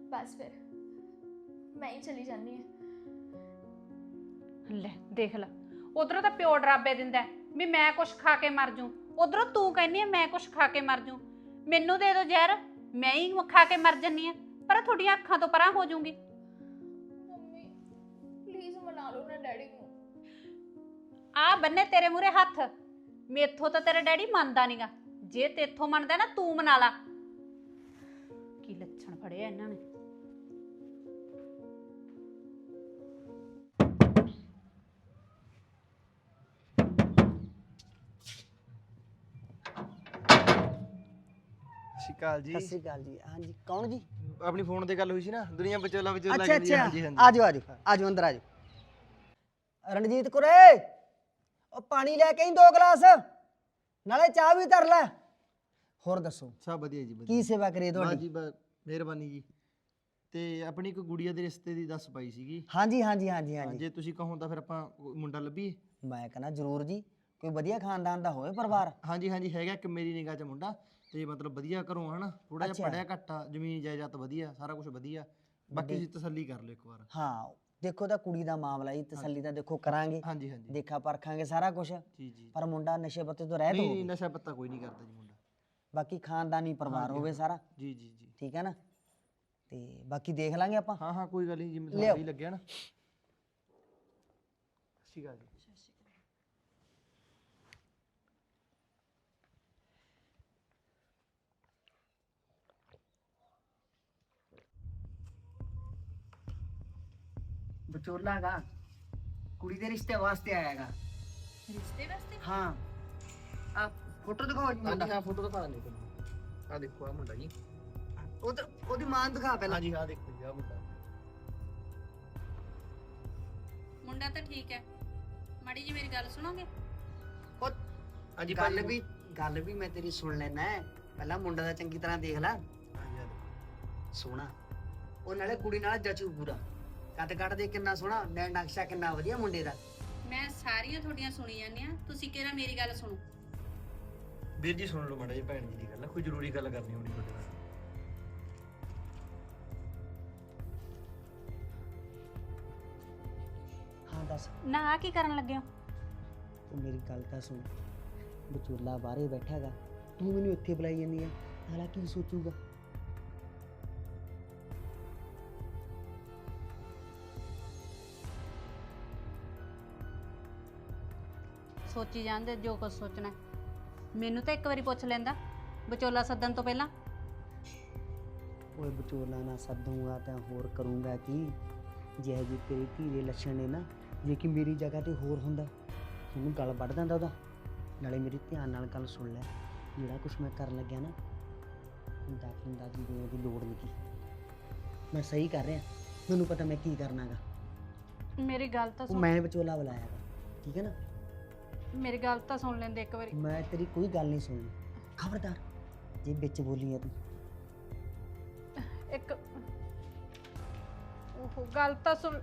ਬਸ ਫਿਰ ਮੈਂ ਹੀ ਚਲੀ ਜਾਂਦੀ ਹਾਂ। ਲੈ ਦੇਖ ਲੈ। ਉਧਰੋਂ ਤਾਂ ਪਿਓ ਡਰਾਬੇ ਦਿੰਦਾ ਹੈ ਵੀ ਮੈਂ ਕੁਛ ਖਾ ਕੇ ਮਰ ਜੂ। ਉਧਰੋਂ ਤੂੰ ਕਹਿੰਦੀ ਹੈ ਮੈਂ ਕੁਛ ਖਾ ਕੇ ਮਰ ਜੂ। ਮੈਨੂੰ ਦੇ ਦਿਓ ਜ਼ਹਿਰ ਮੈਂ ਹੀ ਖਾ ਕੇ ਮਰ ਜੰਨੀ ਆ ਪਰ ਤੁਹਾਡੀਆਂ ਅੱਖਾਂ ਤੋਂ ਪਰਾਂ ਹੋ ਜਾਊਂਗੀ। ਮੰਮੀ ਪਲੀਜ਼ ਮਨਾ ਲਓ ਨਾ ਡੈਡੀ ਨੂੰ। ਆ ਬੰਨੇ ਤੇਰੇ ਮੂਰੇ ਹੱਥ। ਮੇਥੋਂ ਤਾਂ ਤੇਰਾ ਡੈਡੀ ਮੰਨਦਾ ਨਹੀਂਗਾ ਜੇ ਤੇਥੋਂ ਮੰਨਦਾ ਨਾ ਤੂੰ ਮਨਾ ਲਾ। ਕੀ ਲੱਛਣ ਫੜਿਆ ਇਹਨਾਂ ਨੇ? ਸ਼ਿਕਾਲ ਜੀ। ਸਤਿ ਸ੍ਰੀ ਅਕਾਲ ਜੀ। ਹਾਂਜੀ ਕੌਣ ਜੀ? ਆਪਣੀ ਫੋਨ ਤੇ ਗੱਲ ਹੋਈ ਸੀ ਨਾ ਦੁਨੀਆ ਵਿਚੋਲਾ ਵਿਚੋਲਾ ਅੱਛਾ ਕਹਿੰਦੀ ਅੱਛਾ। ਹਾਂਜੀ ਹਾਂਜੀ। ਆਜੋ ਆਜੋ ਆਜੋ ਅੰਦਰ ਆਜੋ। ਰਣਜੀਤ ਕੁਰੇ ਉਹ ਪਾਣੀ ਲੈ ਕੇ ਆਈ ਦੋ ਗਲਾਸ। ਨਾਲੇ ਚਾਹ ਵੀ ਧਰ ਲੈ। ਹੋਰ ਦੱਸੋ? ਸਭ ਵਧੀਆ ਜੀ ਵਧੀਆ। ਕੀ ਸੇਵਾ ਕਰੀਏ ਵਾਹ ਤੁਹਾਡੀ ਜੀ ਵਾਹ, ਮਿਹਰਬਾਨੀ ਜੀ। ਤੇ ਆਪਣੀ ਇੱਕ ਗੁੜੀਆ ਦੇ ਰਿਸ਼ਤੇ ਦੀ ਦੱਸ ਪਾਈ ਸੀਗੀ। ਹਾਂਜੀ ਹਾਂਜੀ ਹਾਂਜੀ ਹਾਂ, ਹਾਂਜੀ ਜੇ ਤੁਸੀਂ ਕਹੋ ਤਾਂ ਫਿਰ ਆਪਾਂ ਉਹ ਮੁੰਡਾ ਲੱਭੀਏ। ਮੈਂ ਕਹਿੰਦਾ ਜ਼ਰੂਰ ਜੀ ਕੋਈ ਵਧੀਆ ਖਾਨਦਾਨ ਦਾ ਹੋਵੇ ਪਰਿਵਾਰ। ਹਾਂਜੀ ਹਾਂਜੀ ਹੈਗਾ ਇੱਕ ਮੇਰੀ ਨਿਗਾਹ 'ਚ ਮੁੰਡਾ। ਤੇ ਮਤਲਬ ਵਧੀਆ ਘਰੋਂ ਹਨਾ? ਥੋੜਾ। ਜਿਹਾ ਪੜਿਆ ਘੱਟ ਆ ਜ਼ਮੀਨ ਜਾਇਦਾਦ ਵਧੀਆ ਸਾਰਾ ਕੁਝ ਵਧੀਆ। ਬਾਕੀ ਤੁਸੀਂ ਤਸੱਲੀ ਕਰ ਲਿਓ ਇੱਕ ਵਾਰ। ਹਾਂ ਦੇਖੋ ਤਾਂ ਕੁੜੀ ਦਾ ਮਾਮਲਾ ਜੀ ਤਸੱਲੀ ਤਾਂ ਦੇਖੋ ਕਰਾਂਗੇ। ਹਾਂਜੀ ਹਾਂਜੀ। ਦੇਖਾ ਪਰਖਾਂਗੇ ਸਾਰਾ ਕੁਝ ਜੀ ਜੀ। ਪਰ ਮੁੰਡਾ ਨਸ਼ੇ ਪੱਤੇ ਤੋਂ ਰਹਿਤ ਨਹੀਂ ਹੋਵੇ ਨਸ਼ਾ ਪੱਤਾ ਕੋਈ ਨਹੀਂ ਕਰਦਾ ਜੀ ਮੁੰਡਾ। ਬਾਕੀ ਖਾਨਦਾਨੀ ਪਰਿਵਾਰ ਹੋਵੇ। ਸਾਰਾ। ਜੀ ਜੀ ਜੀ। ਠੀਕ ਹੈ ਨਾ? ਤੇ ਬਾਕੀ ਦੇਖ ਲਾਂਗੇ ਆਪਾਂ। ਹਾਂ ਹਾਂ ਕੋਈ ਗੱਲ ਨਹੀਂ ਜਿਵੇਂ ਲਿਆਓ। ਤੁਹਾਨੂੰ ਸਹੀ ਲੱਗਿਆ ਨਾ ਸਹੀ ਗੱਲ ਜੀ। ਵਿਚੋਲਾਗਾ ਕੁੜੀ ਦੇ ਰਿਸ਼ਤੇ ਵਾਸਤੇ ਆਇਆਗਾ ਰਿਸ਼ਤੇ ਵਾਸਤੇ? ਹਾਂ। ਆ ਫੋਟੋ ਦਿਖਾਓ ਜੀ ਮੁੰਡਾ। ਹਾਂਜੀ ਹਾਂ ਫੋਟੋ ਦਿਖਾ ਦਿੰਦੇ ਤੁਹਾਨੂੰ ਆ ਦੇਖੋ ਆ ਮੁੰਡਾ ਜੀ। ਉਧਰ ਉਹਦੀ ਮਾਂ ਨੂੰ ਦਿਖਾ ਪਹਿਲਾਂ। ਹਾਂਜੀ ਹਾਂ ਦੇਖੋ ਜੀ ਆ ਮੁੰਡਾ। ਮੁੰਡਾ ਤਾਂ ਠੀਕ ਹੈ। ਮਾੜੀ ਜੀ ਮੇਰੀ ਗੱਲ ਸੁਣੋਗੇ? ਹਾਂਜੀ ਗੱਲ ਭਾਜੀ। ਵੀ ਗੱਲ ਵੀ ਮੈਂ ਤੇਰੀ ਸੁਣ ਲੈਣਾ ਹੈ। ਪਹਿਲਾਂ ਮੁੰਡਾ ਦਾ ਚੰਗੀ ਤਰ੍ਹਾਂ ਦੇਖ ਲੈ। ਹਾਂਜੀ, ਆ ਦੇਖੋ। ਸੋਹਣਾ। ਉਹ ਨਾਲੇ ਕੁੜੀ ਨਾਲ ਜਚੂ ਪੂਰਾ। ਕੱਟ ਕੱਟ ਦੇ ਕਿੰਨਾ ਸੋਹਣਾ ਨੈ ਨਕਸ਼ਾ ਕਿੰਨਾ ਵਧੀਆ ਮੁੰਡੇ ਦਾ। ਮੈਂ ਸਾਰੀਆਂ ਤੁਹਾਡੀਆਂ ਸੁਣੀ ਜਾਂਦੀਆਂ ਤੁਸੀਂ ਕਿਹੜਾ ਮੇਰੀ ਗੱਲ ਸੁਣੋ। ਵੀਰ ਜੀ ਸੁਣ ਲਓ ਮਾੜਾ ਜੀ ਭੈਣ ਜੀ ਦੀ ਗੱਲ ਕੋਈ ਜ਼ਰੂਰੀ ਗੱਲ ਕਰਨੀ ਹੋਣੀ ਤੁਹਾਡੇ ਨਾਲ। ਹਾਂ ਦੱਸ। ਨਾ ਆ ਕੀ ਕਰਨ ਲੱਗੇ ਹੋ? ਤੂੰ ਮੇਰੀ ਗੱਲ ਤਾਂ ਸੁਣ। ਵਿਚੋਲਾ ਬਾਹਰੇ ਬੈਠਾਗਾ ਤੂੰ ਮੈਨੂੰ ਇੱਥੇ ਬੁਲਾਈ ਜਾਂਦੀ ਆ। ਹਾਲਾ ਕੀ ਸੋਚੂਗਾ? ਸੋਚੀ ਜਾਂਦੇ ਜੋ ਕੁਝ ਸੋਚਣਾ ਹੈ। ਮੈਨੂੰ ਤਾਂ ਇੱਕ ਵਾਰੀ ਪੁੱਛ ਲੈਂਦਾ ਵਿਚੋਲਾ ਸੱਦਣ ਤੋਂ ਪਹਿਲਾਂ। ਓਏ ਵਿਚੋਲਾ ਨਾ ਸੱਦੂਗਾ ਤਾਂ ਹੋਰ ਕਰੂੰਗਾ ਕੀ? ਜਿਹੇ ਜੀ ਤੇਰੀ ਧੀ ਦੇ ਲੱਛਣ ਨੇ ਨਾ ਜੇ ਕਿ ਮੇਰੀ ਜਗ੍ਹਾ ਤੇ ਹੋਰ ਹੁੰਦਾ ਉਹਨੂੰ ਗਲ ਵੱਢ ਦਿੰਦਾ ਉਹਦਾ। ਨਾਲੇ ਮੇਰੀ ਧਿਆਨ ਨਾਲ ਗੱਲ ਸੁਣ ਲੈ ਜਿਹੜਾ ਕੁਝ ਮੈਂ ਕਰਨ ਲੱਗਿਆ ਨਾ ਦਾਖਲ ਦਾ ਜੀ ਦੀ ਲੋੜ ਨਹੀਂ ਕੀ ਮੈਂ ਸਹੀ ਕਰ ਰਿਹਾ ਮੈਨੂੰ ਪਤਾ ਮੈਂ ਕੀ ਕਰਨਾਗਾ। ਮੇਰੀ ਗੱਲ ਤਾਂ ਉਹ ਸੁਣ। ਮੈਂ ਵਿਚੋਲਾ ਬੁਲਾਇਆਗਾ ਠੀਕ ਹੈ ਨਾ? ਮੇਰੀ ਗੱਲ ਤਾਂ ਸੁਣ ਲੈਂਦੇ ਇੱਕ ਵਾਰੀ। ਮੈਂ ਤੇਰੀ ਕੋਈ ਗੱਲ ਨਹੀਂ ਸੁਣਨੀ। ਖਬਰਦਾਰ ਜੇ ਵਿੱਚ ਬੋਲੀ ਆ ਤੂੰ। ਇੱਕ ਉਹ ਗੱਲ ਤਾਂ ਸੁਣ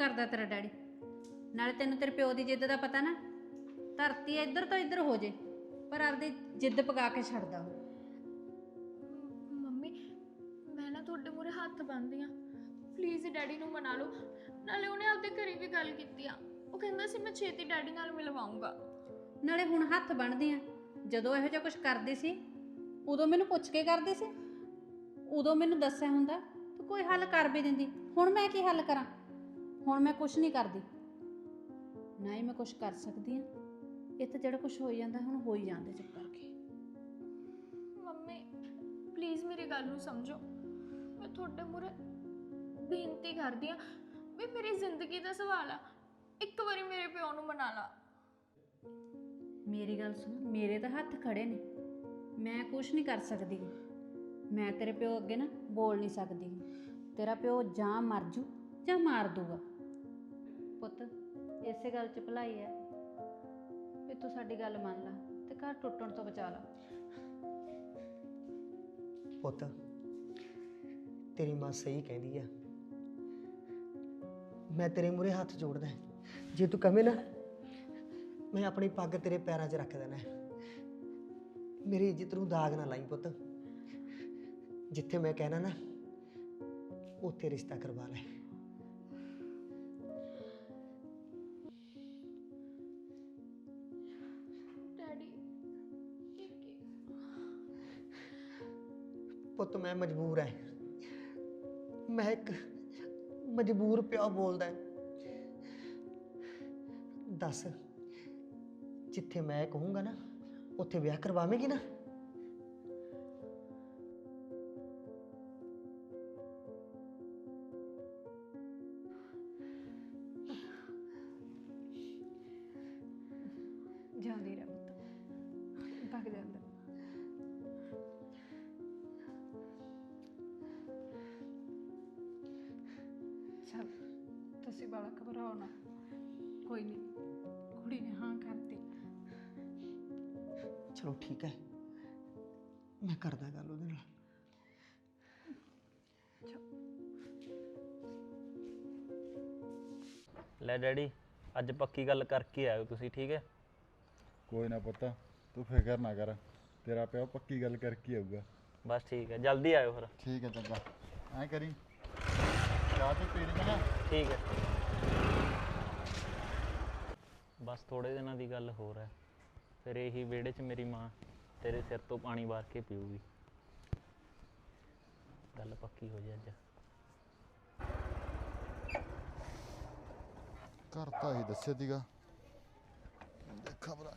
ਕਰਦਾ ਤੇਰਾ ਡੈਡੀ? ਨਾਲੇ ਤੈਨੂੰ ਤੇਰੇ ਪਿਓ ਦੀ ਜਿੱਦ ਦਾ ਪਤਾ ਨਾ? ਧਰਤੀ ਇੱਧਰ ਤੋਂ ਇੱਧਰ ਹੋ ਜੇ ਪਰ ਆਪਦੀ ਜਿੱਦ ਪਕਾ ਕੇ ਛੱਡਦਾ ਉਹ। ਮੰਮੀ ਮੈਂ ਨਾ ਤੁਹਾਡੇ ਮੂਰੇ ਹੱਥ ਬੰਨ੍ਹਦੀ ਆ। ਪਲੀਜ਼ ਡੈਡੀ ਨੂੰ ਮਨਾ ਲਓ। ਨਾਲੇ ਉਹਨੇ ਆਪਦੇ ਘਰੇ ਵੀ ਗੱਲ ਕੀਤੀ ਆ। ਉਹ ਕਹਿੰਦਾ ਸੀ ਮੈਂ ਛੇਤੀ ਡੈਡੀ ਨਾਲ ਮਿਲਵਾਉਂਗਾ। ਨਾਲੇ ਹੁਣ ਹੱਥ ਬਣਦੀ ਆ। ਜਦੋਂ ਇਹੋ ਜਿਹਾ ਕੁਝ ਕਰਦੀ ਸੀ ਉਦੋਂ ਮੈਨੂੰ ਪੁੱਛ ਕੇ ਕਰਦੀ ਸੀ। ਉਦੋਂ ਮੈਨੂੰ ਦੱਸਿਆ ਹੁੰਦਾ ਤਾਂ ਕੋਈ ਹੱਲ ਕਰ ਵੀ ਦਿੰਦੀ। ਹੁਣ ਮੈਂ ਕੀ ਹੱਲ ਕਰਾਂ? ਹੁਣ ਮੈਂ ਕੁਝ ਨਹੀਂ ਕਰਦੀ। ਨਾ ਹੀ ਮੈਂ ਕੁਝ ਕਰ ਸਕਦੀ ਆ ਇਹ ਤਾਂ ਜਿਹੜਾ ਕੁਝ ਹੋਈ ਜਾਂਦਾ ਹੁਣ ਹੋਈ ਜਾਂਦੇ ਚੁੱਪ ਕਰਕੇ ਮੰਮੀ ਪਲੀਜ਼ ਮੇਰੀ ਗੱਲ ਨੂੰ ਸਮਝੋ। ਮੈਂ ਤੁਹਾਡੇ ਮੂਰੇ ਬੇਨਤੀ ਕਰਦੀ ਆ ਵੀ ਮੇਰੀ ਜ਼ਿੰਦਗੀ ਦਾ ਸਵਾਲ ਆ ਇੱਕ ਵਾਰੀ ਮੇਰੇ ਪਿਓ ਨੂੰ ਮਨਾ ਲਾ। ਮੇਰੀ ਗੱਲ ਸੁਣ ਮੇਰੇ ਤਾਂ ਹੱਥ ਖੜੇ ਨੇ। ਮੈਂ ਕੁਝ ਨਹੀਂ ਕਰ ਸਕਦੀ। ਮੈਂ ਤੇਰੇ ਪਿਓ ਅੱਗੇ ਨਾ ਬੋਲ ਨਹੀਂ ਸਕਦੀ। ਤੇਰਾ ਪਿਓ ਜਾਂ ਮਰ ਜੂ ਜਾਂ ਮਾਰ ਦੂਗਾ। ਪੁੱਤ, ਇਸੇ ਗੱਲ 'ਚ ਭਲਾਈ ਹੈ ਵੀ ਤੂੰ ਸਾਡੀ ਗੱਲ ਮੰਨ ਲੈ ਤੇ ਘਰ ਟੁੱਟਣ ਤੋਂ ਬਚਾ ਲਾ। ਪੁੱਤ, ਤੇਰੀ ਮਾਂ ਸਹੀ ਕਹਿੰਦੀ ਆ। ਮੈਂ ਤੇਰੇ ਮੂਰੇ ਹੱਥ ਜੋੜਦਾ ਜੇ ਤੂੰ ਕਵੇਂ ਨਾ, ਮੈਂ ਆਪਣੀ ਪੱਗ ਤੇਰੇ ਪੈਰਾਂ 'ਚ ਰੱਖ ਦੇਣਾ ਮੇਰੀ ਇੱਜ਼ਤ ਨੂੰ ਦਾਗ ਨਾ ਲਾਈ ਪੁੱਤ। ਜਿੱਥੇ ਮੈਂ ਕਹਿਣਾ ਨਾ, ਉੱਥੇ ਰਿਸ਼ਤਾ ਕਰਵਾ ਲੈ। ਪੁੱਤ ਮੈਂ ਮਜਬੂਰ ਐ ਮੈਂ ਇੱਕ ਮਜਬੂਰ ਪਿਓ ਬੋਲਦਾ ਹੈ। ਦੱਸ, ਜਿੱਥੇ ਮੈਂ ਕਹੂੰਗਾ ਨਾ, ਉੱਥੇ ਵਿਆਹ ਕਰਵਾਵੇਂਗੀ ਨਾ ਡੈਡੀ ਅੱਜ ਪੱਕੀ ਗੱਲ ਕਰਕੇ ਆਇਓ ਤੁਸੀਂ ਠੀਕ ਹੈ? ਕੋਈ ਨਾ ਪੁੱਤ ਤੂੰ ਫਿਕਰ ਨਾ ਕਰ ਤੇਰਾ ਪਿਓ ਪੱਕੀ ਗੱਲ ਕਰਕੇ ਆਊਗਾ। ਬਸ ਠੀਕ ਹੈ ਜਲਦੀ ਆਇਓ ਫਿਰ। ਠੀਕ ਹੈ ਚੰਗਾ ਐਂ ਕਰੀ ਚਾਹ ਤੇ ਹੈ? ਨਾ ਠੀਕ ਹੈ। ਬਸ ਥੋੜੇ ਦਿਨਾਂ ਦੀ ਗੱਲ ਹੋਰ ਹੈ। ਫਿਰ ਇਹੀ ਵਿਹੜੇ 'ਚ ਮੇਰੀ ਮਾਂ ਤੇਰੇ ਸਿਰ ਤੋਂ ਪਾਣੀ ਵਾਰ ਕੇ ਪੀਊਗੀ। ਗੱਲ ਪੱਕੀ ਹੋ ਜੇ ਅੱਜ। ਘਰ ਤਾਂ ਹੀ ਦੱਸਿਆ ਸੀਗਾ। ਦੇਖਾ ਭਰਾ